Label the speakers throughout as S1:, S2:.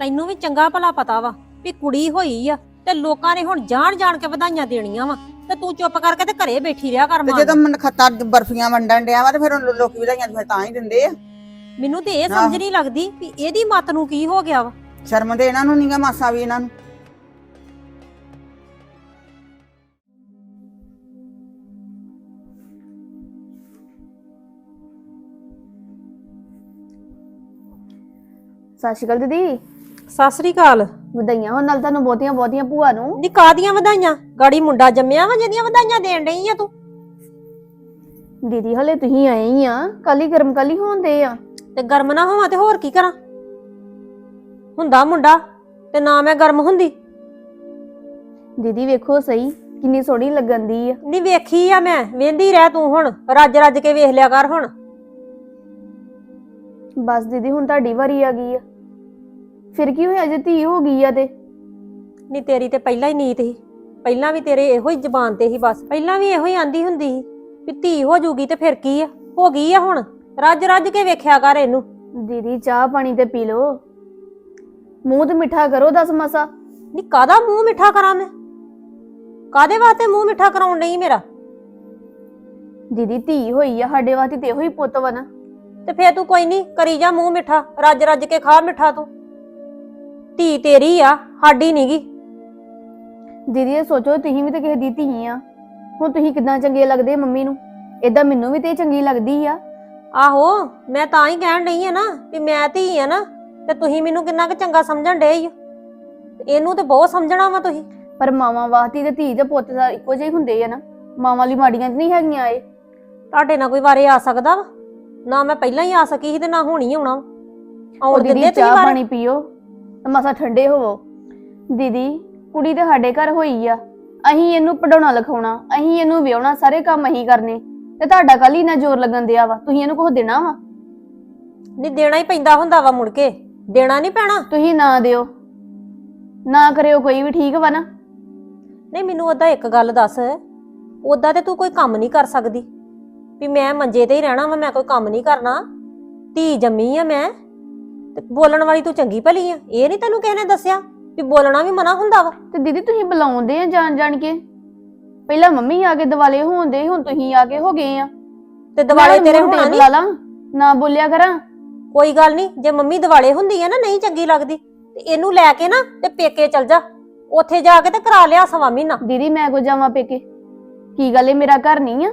S1: ਤੈਨੂੰ ਵੀ ਚੰਗਾ ਭਲਾ ਪਤਾ ਵਾ ਵੀ ਕੁੜੀ ਹੋਈ ਆ ਤੇ ਲੋਕਾਂ ਨੇ ਹੁਣ ਜਾਣ ਜਾਣ ਕੇ ਵਧਾਈਆਂ ਦੇਣੀਆਂ ਵਾ ਤੇ ਤੂੰ ਚੁੱਪ ਕਰਕੇ ਤੇ ਘਰੇ ਬੈਠੀ ਰਿਹਾ ਕਰ
S2: ਤੇ
S1: ਮਾਂ
S2: ਜਦੋਂ ਮਨ ਖੱਤਾ ਬਰਫੀਆਂ ਵੰਡਣ ਡਿਆ ਵਾ ਤੇ ਫਿਰ ਉਹ ਲੋਕੀ ਵਧਾਈਆਂ ਫਿਰ ਤਾਂ ਹੀ ਦਿੰਦੇ ਆ।
S1: ਮੈਨੂੰ ਤੇ ਇਹ। ਸਮਝ ਨਹੀਂ ਲੱਗਦੀ ਵੀ ਇਹਦੀ ਮੱਤ ਨੂੰ ਕੀ ਹੋ ਗਿਆ ਵਾ।
S2: ਸ਼ਰਮ ਤੇ ਇਹਨਾਂ ਨੂੰ ਨਹੀਂਗਾ ਮਾਸਾ ਵੀ ਇਹਨਾਂ ਨੂੰ।
S3: ਸਤਿ ਸ਼੍ਰੀ ਅਕਾਲ ਦੀਦੀ।
S1: ਸਤਿ ਸ੍ਰੀ ਅਕਾਲ।
S3: ਵਧਾਈਆਂ ਹੋਣ ਨਾਲ ਤੁਹਾਨੂੰ ਬਹੁਤੀਆਂ ਬਹੁਤੀਆਂ ਭੂਆ ਨੂੰ।
S1: ਨੀ ਕਾਦੀਆਂ ਵਧਾਈਆਂ? ਗਾੜੀ ਮੁੰਡਾ ਜੰਮਿਆ ਵਾ ਜਿਹਦੀਆਂ ਵਧਾਈਆਂ ਦੇਣ ਡਈ ਆ ਤੂੰ।
S3: ਦੀਦੀ ਹਲੇ ਤੁਸੀਂ ਆਏ ਹੀ ਆ ਕੱਲ ਹੀ ਗਰਮ ਕੱਲ ਹੀ ਹੁੰਦੇ ਆ।
S1: ਤੇ ਗਰਮ ਨਾ ਹੋਵਾਂ ਤੇ ਹੋਰ ਕੀ ਕਰਾਂ? ਹੁੰਦਾ ਮੁੰਡਾ ਤੇ ਨਾ ਮੈਂ ਗਰਮ ਹੁੰਦੀ।
S3: ਦੀਦੀ ਵੇਖੋ ਸਹੀ ਕਿੰਨੀ ਸੋਹਣੀ ਲੱਗਣ ਦੀ ਆ।
S1: ਨੀ ਵੇਖੀ ਆ ਮੈਂ ਵੇਂਦੀ ਰਹਿ ਤੂੰ ਹੁਣ ਰੱਜ ਰੱਜ ਕੇ ਵੇਖ ਲਿਆ ਕਰ ਹੁਣ।
S3: ਬਸ ਦੀਦੀ ਹੁਣ ਤੁਹਾਡੀ ਵਾਰੀ ਆ ਗਈ ਆ। ਫਿਰ ਕੀ ਹੋਇਆ ਜੇ ਧੀ ਹੋ ਗਈ ਆ ਤੇ?
S1: ਨੀ ਤੇਰੀ ਤੇ ਪਹਿਲਾਂ ਹੀ ਨੀਤ ਸੀ। ਪਹਿਲਾਂ ਵੀ ਤੇਰੇ ਇਹੋ ਹੀ ਜ਼ਬਾਨ ਤੇ ਸੀ ਬਸ। ਪਹਿਲਾਂ ਵੀ ਇਹੋ ਹੀ ਆਂਦੀ ਹੁੰਦੀ ਸੀ ਵੀ ਧੀ ਹੋ ਜੂਗੀ ਤੇ ਫਿਰ ਕੀ ਆ? ਹੋ ਗਈ ਆ ਹੁਣ? ਰੱਜ ਰੱਜ ਕੇ ਵੇਖਿਆ ਕਰ ਇਹਨੂੰ।
S3: ਦੀਦੀ ਚਾਹ ਪਾਣੀ ਤੇ ਪੀ ਲਓ। ਮੂੰਹ ਤੇ ਮਿੱਠਾ ਕਰੋ ਦਸ ਮਸਾ।
S1: ਨੀ ਕਾਦਾ ਮੂੰਹ ਮਿੱਠਾ ਕਰਾਂ ਮੈਂ? ਕਾਦੇ ਵਾਸਤੇ ਮੂੰਹ ਮਿੱਠਾ ਕਰਾਉਣ ਨਹੀਂ ਮੇਰਾ?
S3: ਦੀਦੀ ਧੀ ਹੋਈ ਆ ਸਾਡੇ ਵਾਸਤੇ ਤੇ ਇਹੋ ਹੀ ਪੁੱਤ ਵਾ ਨਾ।
S1: ਤੇ ਫੇਰ ਤੂੰ ਕੋਈ ਨਹੀਂ ਕਰੀ ਜਾ ਮੂੰਹ ਮਿੱਠਾ। ਰੱਜ ਰੱਜ ਕੇ ਖਾ ਮਿੱਠਾ ਤੂੰ। ਧੀ ਤੇਰੀ ਆ ਸਾਡੀ ਨਹੀਂਗੀ
S3: ਦੀਦੀ ਇਹ ਸੋਚੋ ਤੁਸੀਂ ਵੀ ਤਾਂ ਕਿਸੇ ਦੀ ਧੀ ਆ। ਹੁਣ ਤੁਸੀਂ ਕਿਦਾਂ ਚੰਗੇ ਲੱਗਦੇ ਮੰਮੀ ਨੂੰ? ਏਦਾਂ ਮੈਨੂੰ ਵੀ ਤੇ ਚੰਗੀ ਲੱਗਦੀ ਆ।
S1: ਆਹੋ ਮੈਂ ਤਾਂ ਹੀ ਕਹਿਣ ਡਈ ਆ ਨਾ ਵੀ ਮੈਂ ਧੀ ਆ ਨਾ ਤੇ ਤੁਸੀਂ ਮੈਨੂੰ ਕਿੰਨਾ ਕੁ ਚੰਗਾ ਸਮਝਣ ਡੇ ਇਹਨੂੰ ਤੇ ਬਹੁਤ ਸਮਝਣਾ ਵਾ ਤੁਸੀਂ।
S3: ਪਰ ਮਾਵਾਂ ਵਾਸਤੇ ਤੇ ਧੀ ਤੇ ਪੁੱਤ ਦਾ ਇੱਕੋ ਜਿਹੇ ਹੁੰਦੇ ਆ ਨਾ। ਮਾਵਾਂ ਲਈ ਮਾੜੀਆਂ ਤੇ ਨਹੀਂ ਹੈਗੀਆਂ ਇਹ।
S1: ਤੁਹਾਡੇ ਨਾਲ ਕੋਈ ਵਾਰੇ ਆ ਸਕਦਾ ਵਾ? ਨਾ ਮੈਂ ਪਹਿਲਾਂ ਹੀ ਆ ਸਕੀ ਸੀ ਤੇ ਨਾ ਹੁਣ ਹੀ ਆਉਣਾ ਵਾ।
S3: ਉਹ
S1: ਆਉਣ
S3: ਦੀਦੀ
S1: ਦਿੰਦੇ ਤੁਸੀਂ
S3: ਚਾਹ
S1: ਵਾਰੇ?
S3: ਪਾਣੀ ਪੀਓ। ਤੇ ਮਸਾ ਠੰਡੇ ਹੋਵੋ। ਦੀਦੀ ਕੁੜੀ ਤੇ ਸਾਡੇ ਘਰ ਹੋਈ ਆ। ਅਹੀਂ ਇਹਨੂੰ ਪੜਾਉਣਾ ਲਿਖਾਉਣਾ ਅਹੀਂ ਇਹਨੂੰ ਵਿਆਹਣਾ ਸਾਰੇ ਕੰਮ ਅਹੀਂ ਕਰਨੇ। ਤੇ ਤੁਹਾਡਾ ਕੱਲ ਹੀ ਨਾ ਜ਼ੋਰ ਲੱਗਣ ਦਿਆ ਵਾ। ਤੁਸੀਂ ਇਹਨੂੰ ਕੁਝ ਦੇਣਾ ਵਾ?
S1: ਨਹੀਂ ਦੇਣਾ ਹੀ ਪੈਂਦਾ ਹੁੰਦਾ ਵਾ ਮੁੜ ਕੇ। ਦੇਣਾ ਨਹੀਂ ਪੈਣਾ?
S3: ਤੁਸੀਂ ਨਾ ਦਿਓ। ਨਾ ਕਰਿਓ ਕੋਈ ਵੀ ਠੀਕ ਵਾ ਨਾ।
S1: ਨਹੀਂ ਮੈਨੂੰ ਉਹਦਾ ਇੱਕ ਗੱਲ ਦੱਸ। ਉਹਦਾ ਤੇ ਤੂੰ ਕੋਈ ਕੰਮ ਨਹੀਂ ਕਰ ਸਕਦੀ। ਵੀ ਮੈਂ ਮੰਜੇ ਤੇ ਹੀ ਰਹਿਣਾ ਵਾ ਮੈਂ ਕੋਈ ਕੰਮ ਨਹੀਂ ਕਰਨਾ। ਧੀ ਜੰਮੀ ਆ ਮੈਂ। ਤੇ ਬੋਲਣ ਵਾਲੀ ਤੂੰ ਚੰਗੀ ਭਲੀ ਆ ਇਹ ਨਹੀਂ ਤੈਨੂੰ ਕਿਸੇ ਨੇ ਦੱਸਿਆ ਵੀ ਬੋਲਣਾ ਵੀ ਮਨਾ ਹੁੰਦਾ ਵਾ?
S3: ਤੇ ਦੀਦੀ ਤੁਸੀਂ ਬੁਲਾਉਂਦੇ ਆ ਜਾਣ ਜਾਣ ਕੇ? ਪਹਿਲਾਂ ਮੰਮੀ ਆ ਕੇ ਦਿਵਾਲੇ ਹੋਉਂਦੇ ਹੁਣ ਤੁਸੀਂ ਆ ਕੇ ਹੋ ਗਏ ਆ।
S1: ਤੇ ਦਿਵਾਲੇ
S3: ਨਾਲੇ
S1: ਤੇਰੇ
S3: ਮੂੰਹ
S1: ਹੋਣਾ
S3: ਤੇ
S1: ਨਹੀਂ?
S3: ਬੁਲਾ ਲਾਂ ਨਾ ਬੋਲਿਆ ਕਰਾਂ।
S1: ਕੋਈ ਗੱਲ ਨਹੀਂ ਜੇ ਮੰਮੀ ਦਿਵਾਲੇ ਹੁੰਦੀ ਆ ਨਾ ਨਹੀਂ ਚੰਗੀ ਲੱਗਦੀ ਤੇ ਇਹਨੂੰ ਲੈ ਕੇ ਨਾ ਤੇ ਪੇਕੇ ਚਲ ਜਾ। ਉੱਥੇ ਜਾ ਕੇ ਤੇ ਕਰਾ ਲਿਆ ਸਵਾ ਮਹੀਨਾ।
S3: ਦੀਦੀ ਮੈਂ ਕੋ ਜਾਵਾਂ ਪੇਕੇ? ਕੀ ਗੱਲ ਏ ਮੇਰਾ ਘਰ ਨਹੀਂ ਆ?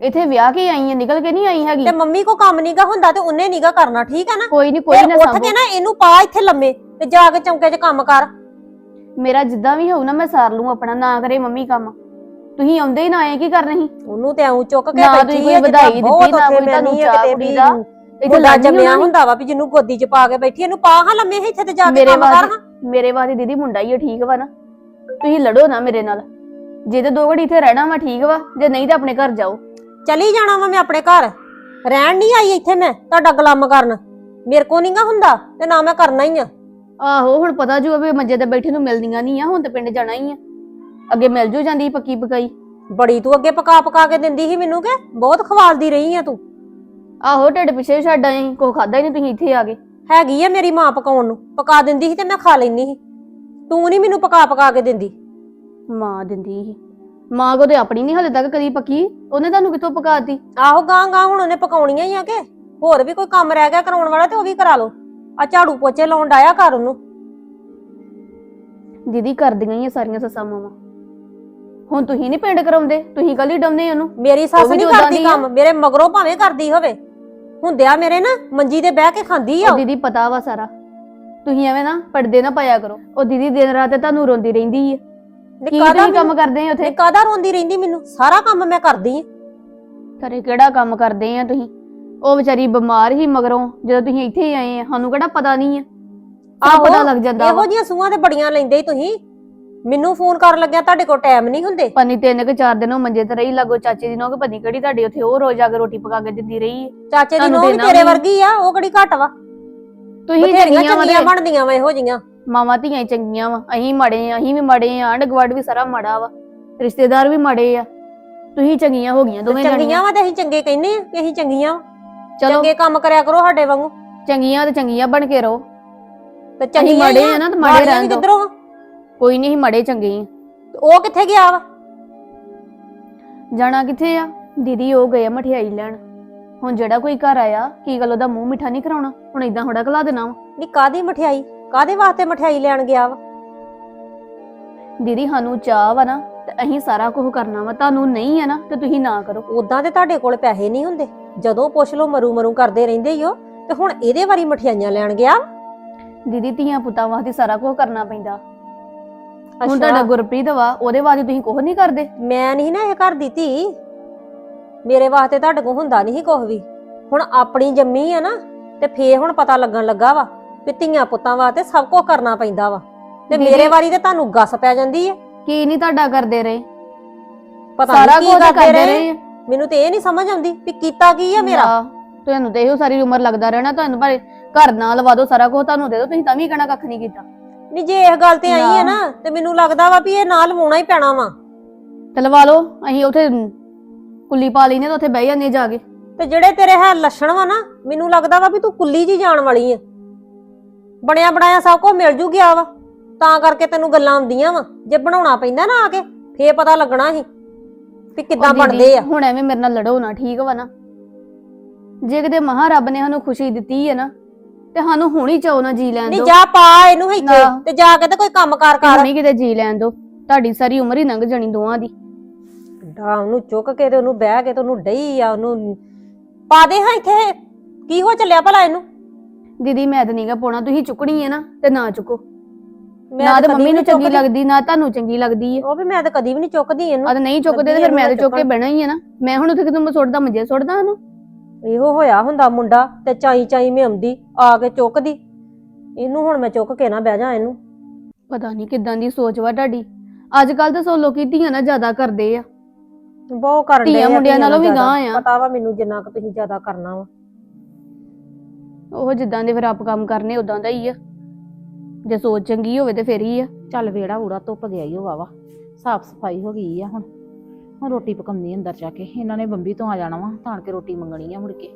S3: ਇੱਥੇ ਵਿਆਹ ਕੇ ਆਈ ਆ ਨਿਕਲ ਕੇ ਨਹੀਂ ਆਈ ਹੈਗੀ।
S1: ਤੇ ਮੰਮੀ ਕੋ ਕੰਮ ਨਹੀਂਗਾ ਹੁੰਦਾ ਤੇ ਉਹਨੇ ਨਹੀਂਗਾ ਕਰਨਾ ਠੀਕ ਆ ਨਾ?
S3: ਕੋਈ ਨਹੀਂ ਕੋਈ ਨਾ
S1: ਉੱਠ
S3: ਸਾਂਭੋ।
S1: ਕੇ ਨਾ ਇਹਨੂੰ ਪਾ ਇੱਥੇ ਲੰਮੇ ਤੇ ਜਾ ਕੇ ਚੌਂਕੇ 'ਚ ਕੰਮ ਕਰ।
S3: ਮੇਰਾ ਜਿੱਦਾਂ ਵੀ ਹੋਊ ਨਾ ਮੈਂ ਸਾਰ ਲੂੰ ਆਪਣਾ ਨਾ ਕਰੇ ਮੰਮੀ ਕੰਮ। ਤੁਸੀਂ ਆਉਂਦੇ ਹੀ ਨਾ ਆਏ ਕੀ ਕਰ ਨਹੀਂ
S1: ਉਹਨੂੰ ਤੇ ਐਉਂ ਚੁੱਕ ਕੇ
S3: ਨਾ
S1: ਬੈਠੀ
S3: ਤੁਸੀਂ ਕੋਈ ਵਧਾਈ ਦਿੱਤੀ, ਨਾ ਕੋਈ ਤੁਹਾਨੂੰ ਚਾਹ ਕੁੜੀ ਦਾ। ਇੱਥੇ ਲੱਗ
S1: ਜੰਮਿਆ
S3: ਹੋਣਾ।
S1: ਹੁੰਦਾ ਵਾ ਵੀ ਜਿਹਨੂੰ ਗੋਦੀ 'ਚ ਪਾ ਕੇ ਬੈਠੀ ਇਹਨੂੰ ਪਾ ਹਾਂ ਲੰਮੇ ਇੱਥੇ ਤੇ ਜਾ ਕੇ
S3: ਮੇਰੇ
S1: ਕੰਮ ਕਰ
S3: ਵਾਸਤੇ
S1: ਹਾਂ।
S3: ਮੇਰੇ ਵਾਸਤੇ ਦੀਦੀ ਮੁੰਡਾ ਹੀ ਆ ਠੀਕ ਵਾ ਨਾ। ਤੁਸੀਂ ਲੜੋ ਨਾ ਮੇਰੇ ਨਾਲ। ਜੇ ਤੇ ਦੋ ਘੜੀ ਇੱਥੇ ਰਹਿਣਾ ਵਾ ਠੀਕ ਵਾ। ਜੇ ਨਹੀਂ ਤਾਂ ਆਪਣੇ ਘਰ ਜਾਓ।
S1: ਚਲੀ ਜਾਣਾ ਵਾ ਮੈਂ ਆਪਣੇ ਘਰ। ਰਹਿਣ ਨਹੀਂ ਆਈ ਇੱਥੇ ਮੈਂ ਤੁਹਾਡਾ ਗੁਲਾਮ ਕਰਨ। ਮੇਰੇ ਕੋ ਨਹੀਂਗਾ ਹੁੰਦਾ ਤੇ ਨਾ ਮੈਂ ਕਰਨਾ ਹੀ ਆ।
S3: ਆਹੋ ਹੁਣ ਪਤਾ ਜੂ ਵੀ ਮੰਜੇ ਤੇ ਬੈਠੇ ਨੂੰ ਮਿਲਦੀਆਂ ਨਹੀਂ ਆ ਹੁਣ ਤੇ ਪਿੰਡ ਜਾਣਾ ਹੀ ਆ। ਅੱਗੇ ਮਿਲ ਜੂ ਜਾਂਦੀ ਸੀ ਪੱਕੀ ਪਕਾਈ।
S1: ਬੜੀ ਤੂੰ ਅੱਗੇ ਪਕਾ ਪਕਾ ਕੇ ਦਿੰਦੀ ਸੀ ਮੈਨੂੰ ਕਿ ਬਹੁਤ ਖਵਾਲਦੀ ਰਹੀ ਆ ਤੂੰ।
S3: ਆਹੋ ਢਿੱਡ ਪਿੱਛੇ ਛੱਡ ਆਏ ਕੋ ਖਾਦਾ ਹੀ ਨਹੀਂ ਤੁਸੀਂ ਇੱਥੇ ਆ ਗਏ
S1: ਹੈਗੀ ਆ ਮੇਰੀ ਮਾਂ ਪਕਾਉਣ ਨੂੰ ਪਕਾ ਦਿੰਦੀ ਸੀ ਤੇ ਮੈਂ ਖਾ ਲੈਣੀ ਸੀ। ਤੂੰ ਨਹੀਂ ਮੈਨੂੰ ਪਕਾ ਪਕਾ ਕੇ ਦਿੰਦੀ।
S3: ਮਾਂ ਦਿੰਦੀ ਸੀ। ਮਾਂ ਕੋ ਤੇ ਆਪਣੀ ਨਹੀਂ ਹਲੇ ਤੱਕ ਕਦੀ ਪੱਕੀ। ਉਹਨੇ ਤੁਹਾਨੂੰ ਕਿੱਥੋਂ ਪਕਾਤੀ?
S1: ਆਹੋ ਗਾਂ ਗਾਂ ਹੁਣ ਉਹਨੇ ਪਕਾਉਣੀਆਂ ਹੀ ਆ ਕਿ? ਹੋਰ ਵੀ ਕੋਈ ਕੰਮ ਰਹਿ ਗਿਆ ਕਰਾਉਣ ਵਾਲਾ ਤੇ ਉਹ ਵੀ ਕਰਾ ਲਓ। ਆ ਝਾੜੂ ਪੋਚੇ ਲਾਉਣ ਡਾਇਆ ਕਰ ਉਹਨੂੰ।
S3: ਦੀਦੀ ਕਰਦੀਆਂ ਹੀ ਆ ਸਾਰੀਆਂ ਸੱਸਾਂ ਮਾਵਾਂ। ਹੁਣ ਤੁਸੀਂ ਨਹੀਂ ਪਿੰਡ ਕਰਾਉਂਦੇ ਤੁਸੀਂ ਕੱਲ ਹੀ ਡਾਉਂਦੇ ਉਹਨੂੰ।
S1: ਮੇਰੀ ਸੱਸ
S3: ਵੀ
S1: ਨਹੀਂ
S3: ਤਾਂ ਉੱਦਾਂ
S1: ਕਰਦੀ
S3: ਦੀ ਆ।
S1: ਕੰਮ ਮੇਰੇ ਮਗਰੋਂ ਭਾਵੇਂ ਕਰਦੀ ਹੋਵੇ। ਹੁੰਦਿਆ ਮੇਰੇ ਨਾ ਮੰਜੀ ਤੇ ਬਹਿ ਕੇ ਖਾਂਦੀ ਆ
S3: ਉਹ। ਦੀਦੀ ਪਤਾ ਵਾ ਸਾਰਾ। ਤੁਸੀਂ ਐਵੇਂ ਨਾ ਪੜਦੇ ਨਾ ਪਾਇਆ ਕਰੋ। ਉਹ ਦੀਦੀ ਦਿਨ ਰਾਤ ਤੁਹਾਨੂੰ ਰੋਂਦੀ ਰਹਿੰਦੀ ਆ। ਕੀ ਤੁਸੀਂ ਕੰਮ ਕਰਦੇ ਆ ਉੱਥੇ?
S1: ਕਾਦਾ ਰੋਂਦੀ ਰਹਿੰਦੀ ਮੈਨੂੰ? ਸਾਰਾ ਕੰਮ ਮੈਂ ਕਰਦੀ ਆ
S3: ਘਰੇ ਕਿਹੜਾ ਕੰਮ ਕਰਦੇ ਆ ਤੁਸੀਂ? ਉਹ ਵਿਚਾਰੀ ਬਿਮਾਰ ਹੀ ਮਗਰੋਂ ਜਦੋਂ ਤੁਸੀਂ ਇੱਥੇ ਹੀ ਆਏ ਆ ਸਾਨੂੰ ਕਿਹੜਾ ਪਤਾ ਨਹੀਂ ਆ? ਆਹੋ, ਪਤਾ ਲੱਗ ਜਾਂਦਾ
S1: ਇਹੋ ਜੀਆਂ ਸੂਆਂ ਤੇ ਬੜੀਆਂ ਲੈਂਦੇ ਤੁਸੀਂ। ਮੈਨੂੰ ਫੋਨ ਕਰਨ ਲੱਗਿਆ ਤੁਹਾਡੇ ਕੋਲ ਟਾਈਮ ਨਹੀਂ ਹੁੰਦੇ।
S3: ਪਨੀ ਤਿੰਨ ਕਿ ਚਾਰ ਦਿਨ ਉਹ ਮੰਜੇ ਤੇ ਰਹੀ ਲੱਗੋ ਚਾਚੇ ਦੀ ਨੋ ਕਿ ਪਨੀ ਕਿਹੜੀ ਤੁਹਾਡੇ ਉੱਥੇ ਉਹ ਰੋਜ਼ ਆ ਕੇ ਰੋਟੀ ਪਕਾ ਕੇ ਦਿੰਦੀ ਰਹੀ ਹੈ।
S1: ਚਾਚੇ ਦੀ
S3: ਤੁਹਾਨੂੰ
S1: ਨੋਹ ਵੀ
S3: ਦੇਣਾ
S1: ਤੇਰੇ
S3: ਵੀ-
S1: ਵਰਗੀ ਆ ਉਹ ਕਿਹੜੀ ਘੱਟ ਵਾ?
S3: ਤੁਸੀਂ
S1: ਬਥੇਰੀਆਂ
S3: ਚੰਗੀਆਂ
S1: ਬਣਦੀਆਂ ਵਾ ਇਹੋ ਜੀਆਂ
S3: ਮਾਵਾਂ ਧੀਆਂ ਹੀ ਚੰਗੀਆਂ ਵਾ ਅਸੀਂ ਮਾੜੇ ਆ ਅਸੀਂ ਵੀ ਮਾੜੇ ਆ ਆਂਢ ਗੁਆਂਢ ਵੀ ਸਾਰਾ ਮਾੜਾ ਵਾ ਰਿਸ਼ਤੇਦਾਰ ਵੀ ਮਾੜੇ ਆ ਤੁਸੀਂ ਚੰਗੀਆਂ ਹੋ ਗਈਆਂ ਦੋਵੇਂ
S1: ਚੰਗੀਆਂ ਵਾ ਤੇ ਅਸੀਂ ਚੰਗੇ ਕਹਿੰਨੇ ਆ ਕਿ ਅਸੀਂ ਚੰਗੀਆਂ ਵਾਂ।
S3: ਚਲੋ।
S1: ਚੰਗੇ ਕੰਮ ਕਰਿਆ ਕਰੋ ਸਾਡੇ ਵਾਂਗੂ।
S3: ਚੰਗੀਆਂ ਤੇ ਚੰਗੀਆਂ ਬਣ ਕੇ ਰਹੋ।
S1: ਤੇ ਚੰਗੀਆਂ
S3: ਮਾੜੇ ਆ ਨਾ ਤੇ ਮਾੜੇ ਰਹਿਣ ਦਿਓ।
S1: ਕਿੱਧਰੋਂ?
S3: ਕੋਈ ਨਹੀਂ ਮੜੇ ਚੰਗੇ ਆ।
S1: ਉਹ ਕਿੱਥੇ ਗਿਆ ਵਾ?
S3: ਜਾਣਾ ਕਿੱਥੇ ਆ? ਦੀਦੀ ਉਹ ਗਏ ਆ ਮਠਿਆਈ ਲੈਣ। ਹੁਣ ਜਿਹੜਾ ਕੋਈ ਘਰ ਆਇਆ ਕੀ ਗੱਲ ਉਹਦਾ ਮੂੰਹ ਮਿੱਠਾ ਨਹੀਂ ਕਰਾਉਣਾ? ਹੁਣ ਇਦਾਂ ਥੋੜਾ ਖਲਾ ਦੇਣਾ ਵਾ।
S1: ਨੀ ਕਾਦੀ ਮਠਿਆਈ? ਕਾਦੇ ਵਾਸਤੇ ਮਠਿਆਈ ਲੈਣ ਗਿਆ ਵਾ?
S3: ਦੀਦੀ ਸਾਨੂੰ ਚਾਹ ਵਾ ਨਾ ਤੇ ਅਸੀਂ ਸਾਰਾ ਕੁਝ ਕਰਨਾ ਵਾ। ਤੁਹਾਨੂੰ ਨਹੀਂ ਆ ਨਾ ਤੇ ਤੁਸੀਂ ਨਾ ਕਰੋ।
S1: ਉਦਾਂ ਤੇ ਤੁਹਾਡੇ ਕੋਲ ਪੈਸੇ ਨਹੀਂ ਹੁੰਦੇ। ਜਦੋਂ ਪੁੱਛ ਲੋ ਮਰੂ ਮਰੂ ਕਰਦੇ ਰਹਿੰਦੇ ਹੀ ਹੋ ਤੇ ਹੁਣ ਇਹਦੇ ਵਾਰੀ ਮਠਿਆਈਆਂ ਲੈਣ ਗਿਆ
S3: ਦੀਦੀ ਧੀਆਂ ਪੁੱਤਾਂ ਵਾਸਤੇ ਸਾਰਾ ਕੁਝ ਕਰਨਾ ਪੈਂਦਾ। ਹੁਣ ਤੁਹਾਡਾ ਗੁਰਪ੍ਰੀਤ ਵਾ ਉਹਦੇ ਵਾਸਤੇ ਤੁਸੀਂ ਕੁਝ ਨਹੀਂ ਕਰਦੇ।
S1: ਮੈਂ ਨਹੀਂ ਨਾ ਇਹ ਘਰ ਦੀ ਧੀ। ਮੇਰੇ ਵਾਸਤੇ ਤੁਹਾਡੇ ਕੋਲ ਹੁੰਦਾ ਨਹੀਂ ਕੁਝ ਵੀ। ਹੁਣ ਆਪਣੀ ਜੰਮੀ ਆ ਨਾ ਤੇ ਫੇਰ ਹੁਣ ਪਤਾ ਲੱਗਣ ਲੱਗਾ ਵਾ। ਵੀ ਧੀਆਂ ਪੁੱਤਾਂ ਵਾਸਤੇ ਸਭ ਕੁਝ ਕਰਨਾ ਪੈਂਦਾ ਵਾ। ਤੇ
S3: ਦੀਦੀ-
S1: ਮੇਰੇ ਵਾਰੀ ਤੇ ਤੁਹਾਨੂੰ ਗੱਸ ਪੈ ਜਾਂਦੀ ਹੈ
S3: ਕੀ ਨਹੀਂ ਤੁਹਾਡਾ ਕਰਦੇ ਰਹੇ?
S1: ਪਤਾ
S3: ਸਾਰਾ
S1: ਨਹੀਂ
S3: ਕੁਝ
S1: ਕੀ ਕਰਦੇ ਰਹੇ।
S3: ਰਹੇ। ਆ।
S1: ਮੈਨੂੰ ਤੇ ਇਹ ਨਹੀਂ ਸਮਝ ਆਉਂਦੀ ਵੀ ਕੀਤਾ ਕੀ ਆ ਮੇਰਾ।
S3: ਤੁਹਾਨੂੰ ਤੇ ਇਹੋ ਸਾਰੀ ਉਮਰ ਲੱਗਦਾ ਰਹਿਣਾ। ਤੁਹਾਨੂੰ ਭਾਵੇਂ ਘਰ ਨਾਲ ਲਵਾ ਦੋ ਸਾਰਾ ਕੁਝ ਤੁਹਾਨੂੰ ਦੇ ਦੋ ਤੁਸੀਂ ਤਾਂ ਵੀ ਕਹਿਣਾ ਕੱਖ ਨਹੀਂ ਕੀਤਾ।
S1: ਨਹੀਂ ਜੇ ਇਹ ਗੱਲ ਤੇ ਆਈ ਹੈ
S3: ਨਾ।
S1: ਨਾ ਤੇ ਮੈਨੂੰ ਲੱਗਦਾ ਵਾ ਵੀ ਇਹ ਨਾਲ ਲਵਾਉਣਾ ਹੀ ਪੈਣਾ ਵਾ।
S3: ਤੇ ਲਵਾ ਲਓ। ਅਸੀਂ ਉੱਥੇ ਕੁੱਲੀ ਪਾ ਲਈ ਨੇ ਤਾਂ ਉੱਥੇ ਬਹਿ ਜਾਂਦੇ ਜਾ ਕੇ।
S1: ਤੇ ਜਿਹੜੇ ਤੇਰੇ ਹੈ ਲੱਛਣ ਵਾ ਨਾ ਮੈਨੂੰ ਲੱਗਦਾ ਵਾ ਵੀ ਤੂੰ ਕੁੱਲੀ ਜੀ ਜਾਣ ਵਾਲੀ ਆ। ਬਣਿਆ ਬਣਾਇਆ ਸਭ ਕੁਝ ਮਿਲ ਜੂ ਗਿਆ ਵਾ। ਤਾਂ ਕਰਕੇ ਤੈਨੂੰ ਗੱਲਾਂ ਆਉਂਦੀਆਂ ਵਾ। ਜੇ ਬਣਾਉਣਾ ਪੈਂਦਾ ਨਾ ਆ ਕੇ ਫੇਰ ਪਤਾ ਲੱਗਣਾ ਸੀ ਵੀ ਕਿੱਦਾਂ
S3: ਉਹ ਦੀਦੀ,
S1: ਬਣਦੇ ਆ।
S3: ਹੁਣ ਐਵੇਂ ਮੇਰੇ ਨਾਲ ਲੜੋ ਨਾ ਠੀਕ ਵਾ ਨਾ। ਜੇ ਕਿਤੇ ਮਹਾ ਰੱਬ ਨੇ ਸਾਨੂੰ ਖੁਸ਼ੀ ਦਿੱਤੀ ਹੈ ਨਾ ਤੇ ਸਾਨੂੰ ਹੁਣੀ ਚਾਉ ਨਾ ਜੀ ਲੈਣ
S1: ਨਹੀਂ
S3: ਦੋ।
S1: ਜਾ ਪਾ ਇਹਨੂੰ ਇੱਥੇ
S3: ਨਾ।
S1: ਤੇ ਜਾ ਕੇ ਤੇ ਕੋਈ ਕੰਮ ਕਾਰ ਕਰ।
S3: ਹੁਣੀ ਕਿਤੇ ਜੀ ਲੈਣ ਦੋ। ਤੁਹਾਡੀ ਸਾਰੀ ਉਮਰ ਹੀ ਲੰਘ ਜਾਣੀ ਦੋਵਾਂ ਦੀ।
S1: ਡਾ ਉਹਨੂੰ ਚੁੱਕ ਕੇ ਤੇ ਉਹਨੂੰ ਬਹਿ ਕੇ ਤੇ ਉਹਨੂੰ ਡਈ ਆ ਉਹਨੂੰ ਪਾ ਦੇ ਹਾਂ ਇੱਥੇ। ਕੀ ਹੋ ਚੱਲਿਆ ਭਲਾ ਇਹਨੂੰ?
S3: ਦੀਦੀ ਮੈਂ ਤਾਂ ਨਹੀਂਗਾ ਪਾਉਣਾ ਤੁਸੀਂ ਚੁੱਕਣੀ ਹੈ ਨਾ ਤੇ ਨਾ ਚੁੱਕੋ।
S1: ਮੈਂ
S3: ਨਾ
S1: ਤਾਂ ਕਦੀ
S3: ਮੰਮੀ
S1: ਵੀ
S3: ਨੂੰ
S1: ਨੀ
S3: ਚੰਗੀ
S1: ਚੁੱਕਦੀ।
S3: ਲੱਗਦੀ ਨਾ ਤੁਹਾਨੂੰ ਚੰਗੀ ਲੱਗਦੀ ਹੈ।
S1: ਉਹ ਵੀ ਮੈਂ ਤਾਂ ਕਦੀ ਵੀ ਨਹੀਂ ਚੁੱਕਦੀ ਇਹਨੂੰ।
S3: ਤੇ ਨਹੀਂ ਚੁੱਕਦੇ ਤੇ ਫਿਰ ਮੈਂ ਤੇ ਚੁੱਕ ਕੇ। ਬਹਿਣਾ ਹੀ ਹੈ ਨਾ। ਮੈਂ ਹੁਣ ਉੱਥੇ ਕਿਦੋਂ ਸੁੱਟਦਾ ਮੰਜੇ ਸੁੱਟਦਾ ਉਹਨੂੰ।
S1: ਇਹੋ ਹੋਇਆ ਹੁੰਦਾ ਮੁੰਡਾ ਤੇ ਚਾਈ ਚਾਈ ਮੈਂ ਆਉਂਦੀ ਆ ਕੇ ਚੁੱਕਦੀ। ਇਹਨੂੰ ਹੁਣ ਮੈਂ ਚੁੱਕ ਕੇ ਨਾ ਬਹਿ ਜਾ ਇਹਨੂੰ।
S3: ਪਤਾ ਨਹੀਂ ਕਿਦਾਂ ਦੀ ਸੋਚ ਵਾ ਤੁਹਾਡੀ। ਅੱਜ ਕੱਲ ਤਾਂ ਸੋ ਲੋਕੀ ਧੀਆਂ ਨਾਲ ਜ਼ਿਆਦਾ ਕਰਦੇ ਆ।
S1: ਬਹੁਤ ਕਰਨ
S3: ਧੀਆਂ ਮੁੰਡਿਆਂ ਨਾਲੋਂ ਵੀ। ਗਾਂਹ ਆ।
S1: ਪਤਾ ਵਾ ਮੈਨੂੰ ਜਿੰਨਾ ਕੁ ਤੁਸੀਂ ਜ਼ਿਆਦਾ ਕਰਨਾ ਵਾ।
S3: ਉਹ ਜਿੱਦਾਂ ਦੇ ਫਿਰ ਆਪ ਕੰਮ ਕਰਨੇ ਉਦਾਂ ਦਾ ਹੀ ਆ। ਜੇ ਸੋਚ ਚੰਗੀ ਹੋਵੇ ਤੇ ਫਿਰ ਹੀ ਆ।
S4: ਚੱਲ ਵੇੜਾ ਊੜਾ ਧੁੱਪ ਗਿਆ ਹੀ ਹੋਵਾ ਵਾ ਸਾਫ਼ ਸਫ਼ਾਈ ਹੋ ਗਈ ਆ ਹੁਣ। ਹੁਣ ਰੋਟੀ ਪਕਾਉਣੀ ਅੰਦਰ ਜਾ ਕੇ। ਇਹਨਾਂ ਨੇ ਬੰਬੀ ਤੋਂ ਆ ਜਾਣਾ ਵਾ ਤਾਣ ਕੇ ਰੋਟੀ ਮੰਗਣੀ ਆ ਮੁੜ ਕੇ।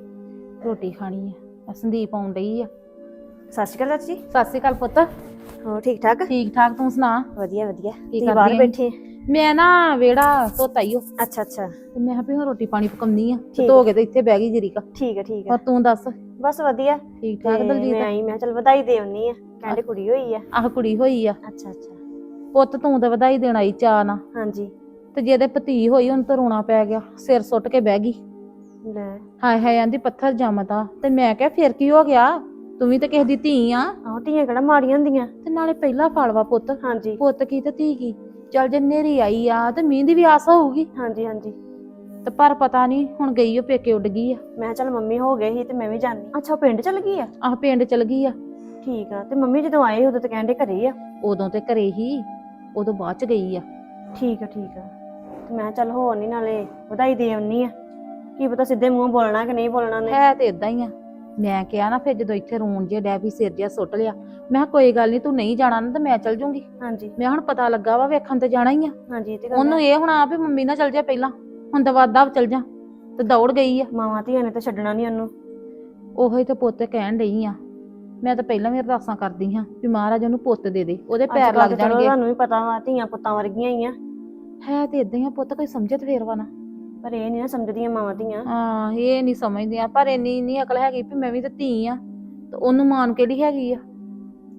S4: ਰੋਟੀ ਖਾਣੀ ਆ। ਆਹ ਸੰਦੀਪ ਆਉਣ ਡਈ ਆ।
S2: ਸਤਿ ਸ਼੍ਰੀ ਅਕਾਲ ਚਾਚੀ
S4: ਸਤਿ ਸ਼੍ਰੀ ਅਕਾਲ ਪੁੱਤ।
S2: ਹੋ ਠੀਕ ਠਾਕ?
S4: ਠੀਕ ਠਾਕ ਤੂੰ ਸੁਣਾ?
S2: ਵਧੀਆ ਵਧੀਆ।
S4: ਕੀ
S2: ਤੁਸੀਂ ਬਾਹਰ
S4: ਆਂ?
S2: ਬੈਠੇ?
S4: ਮੈਂ ਨਾ ਵੇੜਾ ਧੋਤਾ ਈ ਓ।
S2: ਅੱਛਾ ਅੱਛਾ।
S4: ਤੇ ਮੈਂ ਕਿਹਾ ਵੀ ਹੁਣ ਰੋਟੀ ਪਾਣੀ ਪਕਾਉਣੀ ਆ। ਤੇ ਧੋ ਕੇ ਤੇ ਇੱਥੇ ਬਹਿ ਗਈ ਜਰੀਕਾ।
S2: ਠੀਕ ਹੈ ਠੀਕ ਹੈ
S4: ਹੋਰ ਤੂੰ ਦੱਸ?
S2: ਬਸ ਵਧੀਆ।
S4: ਠੀਕ
S2: ਤੇ
S4: ਠਾਕ
S2: ਮੈਂ
S4: ਦਲਜੀਤ
S2: ਆਈ ਮੈਂ ਚਲ ਵਧਾਈ ਦੇ ਆਉਣੀ ਆ ਕਹਿੰਦੇ ਕੁੜੀ ਹੋਈ ਆ।
S4: ਆਹ ਕੁੜੀ ਹੋਈ ਆ।
S2: ਅੱਛਾ ਅੱਛਾ।
S4: ਪੁੱਤ ਤੂੰ ਤੇ ਵਧਾਈ ਦੇਣ ਆਈ ਚਾਹ ਨਾ
S2: ਹਾਂਜੀ।
S4: ਤੇ ਜਿਹਦੇ ਭਤੀ ਹੋਈ ਉਹਨੂੰ ਤਾਂ ਰੋਣਾ ਪੈ ਗਿਆ ਸਿਰ ਸੁੱਟ ਕੇ ਬਹਿ ਗਈ।
S2: ਲੈ।
S4: ਹਾਏ ਹਾਏ ਆਂਦੀ ਪੱਥਰ ਜੰਮਦਾ। ਤੇ ਮੈਂ ਕਿਹਾ ਫਿਰ ਕੀ ਹੋ ਗਿਆ? ਤੂੰ ਵੀ ਤਾਂ ਕਿਸੇ ਦੀ ਧੀ ਆ।
S2: ਆਹ ਧੀਆਂ ਕਿਹੜਾ ਮਾੜੀਆਂ ਹੁੰਦੀਆਂ?
S4: ਤੇ ਨਾਲੇ ਪਹਿਲਾ ਫਲਵਾ ਪੁੱਤ।
S2: ਹਾਂਜੀ।
S4: ਪੁੱਤ ਕੀ ਤੇ ਧੀ ਕੀ? ਚੱਲ ਜੇ ਨੇਰੀ ਆਈ ਆ ਤੇ ਮੀਂਹ ਦੀ ਵੀ ਆਸ ਹੋਊਗੀ।
S2: ਹਾਂਜੀ ਹਾਂਜੀ।
S4: ਤੇ ਪਰ ਪਤਾ ਨਹੀਂ ਹੁਣ ਗਈ ਉਹ ਪੇਕੇ ਉੱਡ ਗਈ ਆ।
S2: ਮੈਂ ਚਲ ਮੰਮੀ ਹੋ ਗਏ ਸੀ ਤੇ ਮੈਂ ਵੀ ਜਾਣੀ ਅੱਛਾ ਉਹ ਪਿੰਡ ਚਲ ਗਈ ਆ?
S4: ਆਹ ਪਿੰਡ ਚਲ ਗਈ ਆ।
S2: ਠੀਕ ਆ ਤੇ ਮੰਮੀ ਜਦੋਂ ਆਏ ਉਦੋਂ ਤਾਂ ਕਹਿੰਦੇ ਘਰੇ ਆ?
S4: ਉਦੋਂ ਤੇ ਘਰੇ ਹੀ ਉਦੋਂ ਬਾਅਦ ਚ ਗਈ ਆ।
S2: ਠੀਕ ਆ ਠੀਕ ਆ। ਤੇ ਮੈਂ ਚੱਲ ਹੋਰ ਨਹੀਂ ਨਾਲੇ ਵਧਾਈ ਦੇ ਆਉਣੀ ਆ। ਕੀ ਪਤਾ ਸਿੱਧੇ ਮੂੰਹ ਬੋਲਣਾ ਕਿ ਨਹੀਂ ਬੋਲਣਾ ਨੇ
S4: ਹੈ ਤੇ ਇਦਾਂ ਹੀ ਆ। ਮੈਂ ਕਿਹਾ ਨਾ ਫਿਰ ਜਦੋਂ ਇੱਥੇ ਰੋਣ ਜੇ ਡੈ ਵੀ ਸਿਰ ਜਿਹਾ ਸੁੱਟ ਲਿਆ ਮੈਂ ਕਿਹਾ ਕੋਈ ਗੱਲ ਨਹੀਂ ਤੂੰ ਨਹੀਂ ਜਾਣਾ ਨਾ ਤੇ ਮੈਂ ਚਲ ਜੂੰਗੀ।
S2: ਹਾਂਜੀ।
S4: ਮੈਂ ਹੁਣ ਪਤਾ ਲੱਗਾ ਵਾ ਵੇਖਣ ਤੇ ਜਾਣਾ ਹੀ ਆ।
S2: ਹਾਂਜੀ ਇਹ ਤੇ ਗੱਲ
S4: ਉਹਨੂੰ ਇਹ ਹੋਣਾ ਵੀ ਮੰਮੀ ਨਾਲ ਚਲ ਜਾ ਪਹਿਲਾਂ। ਹੁਣ ਦਵਾ ਦਵ ਚਲ ਜਾ ਤੇ ਦੌੜ ਗਈ ਆ।
S2: ਮਾਵਾਂ ਧੀਆਂ ਨੇ ਤਾਂ ਛੱਡਣਾ ਨਹੀਂ ਉਹਨੂੰ।
S4: ਉਹੋ ਹੀ ਤੇ ਪੁੱਤ ਕਹਿਣ ਡਈ ਆ ਮੈਂ ਤਾਂ ਪਹਿਲਾਂ ਵੀ ਅਰਦਾਸਾਂ ਕਰਦੀ ਹਾਂ ਵੀ ਮਹਾਰਾਜ ਉਹਨੂੰ ਪੁੱਤ ਦੇ ਦੇ ਉਹਦੇ ਪੈਰ ਲੱਗ ਜਾਣਗੇ।
S2: ਤੁਹਾਨੂੰ ਵੀ ਪਤਾ ਵਾ ਧੀਆਂ ਪੁੱਤਾਂ ਵਰਗੀਆਂ ਹੀ ਆ।
S4: ਹੈ ਤੇ ਇਦਾਂ ਹੀ ਆ ਪੁੱਤ ਕੋਈ ਸਮਝੇ ਤੇ ਫੇਰ ਵਾ ਨਾ।
S2: ਪਰ ਇਹ ਨਹੀਂ ਨਾ ਸਮਝਦੀਆਂ ਮਾਵਾਂ ਧੀਆਂ।
S4: ਹਾਂ ਇਹ ਨਹੀਂ ਸਮਝਦੀਆਂ ਪਰ ਇੰਨੀ ਨਹੀਂ ਅਕਲ ਹੈਗੀ ਵੀ ਮੈਂ ਵੀ ਤਾਂ ਧੀ ਆ ਤੇ ਉਹਨੂੰ ਮਾਨ ਕਿਹੜੀ ਹੈਗੀ ਆ?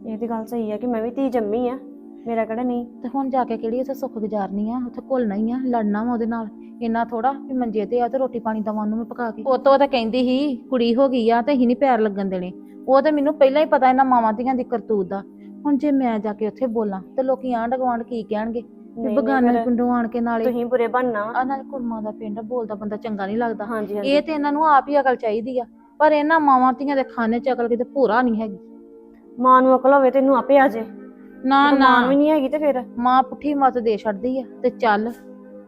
S2: ਇਹ ਤੇ ਗੱਲ ਸਹੀ ਆ ਕਿ ਮੈਂ ਵੀ ਧੀ ਜੰਮੀ ਆ। ਮੇਰਾ ਕਿਹੜਾ ਨਹੀਂ?
S4: ਤੇ ਹੁਣ ਜਾ ਕੇ ਕਿਹੜੀ ਉੱਥੇ ਸੁੱਖ ਗੁਜ਼ਾਰਨੀ ਆ? ਉੱਥੇ ਘੁਲਣਾ ਹੀ ਆ ਲੜਨਾ ਵਾ ਉਹਦੇ ਨਾਲ। ਇੰਨਾ ਥੋੜਾ ਵੀ ਮੰਜੇ ਤੇ ਆ ਤੇ ਰੋਟੀ ਪਾਣੀ ਦਵਾਂ ਉਹਨੂੰ ਮੈਂ ਪਕਾ ਕੇ। ਉਹ ਤੋਂ ਤਾਂ ਕਹਿੰਦੀ ਸੀ ਕੁੜੀ ਹੋ ਗਈ ਆ ਤੇ ਅਸੀਂ ਨਹੀਂ ਪੈਰ ਲੱਗਣ ਦੇਣੇ। ਉਹ ਤੇ ਮੈਨੂੰ ਪਹਿਲਾਂ ਹੀ ਪਤਾ ਇਹਨਾਂ ਮਾਵਾਂ ਧੀਆਂ ਦੀ ਕਰਤੂਤ ਦਾ। ਹੁਣ ਜੇ ਮੈਂ ਜਾ ਕੇ ਉੱਥੇ ਬੋਲਾਂ ਤੇ ਲੋਕੀ ਆਂਢ ਗੁਆਂਢ ਕੀ ਕਹਿਣਗੇ?
S2: ਨਹੀਂ,
S4: ਬਗਾਨੇ
S2: ਫਿਰ
S4: ਪਿੰਡੋਂ ਆਣ ਕੇ ਨਾਲੇ
S2: ਤੁਸੀਂ ਬੁਰੇ ਬਣਨਾ। ਵਾ
S4: ਆ ਨਾਲ ਕੁੜਮਾਂ ਦਾ ਪਿੰਡ ਬੋਲਦਾ ਬੰਦਾ ਚੰਗਾ ਨਹੀਂ ਲੱਗਦਾ।
S2: ਹਾਂਜੀ ਹਾਂਜੀ।
S4: ਇਹ ਤੇ ਇਹਨਾਂ ਨੂੰ ਆਪ ਹੀ ਅਕਲ ਚਾਹੀਦੀ ਆ। ਪਰ ਇਹਨਾਂ ਮਾਵਾਂ ਧੀਆਂ ਦੇ ਖਾਨੇ ਚ ਅਕਲ ਕਿਤੇ ਭੂਰਾ ਨਹੀਂ ਹੈਗੀ।
S2: ਮਾਂ ਨੂੰ ਅਕਲ ਹੋਵੇ ਤੈਨੂੰ ਆਪੇ ਆ ਜੇ
S4: ਨਾ ਨਾ
S2: ਮਾਂ ਵੀ ਨਹੀਂ ਹੈਗੀ ਤੇ ਫਿਰ?
S4: ਮਾਂ ਪੁੱਠੀ ਮਤ ਦੇ ਛੱਡਦੀ ਆ ਤੇ ਚੱਲ।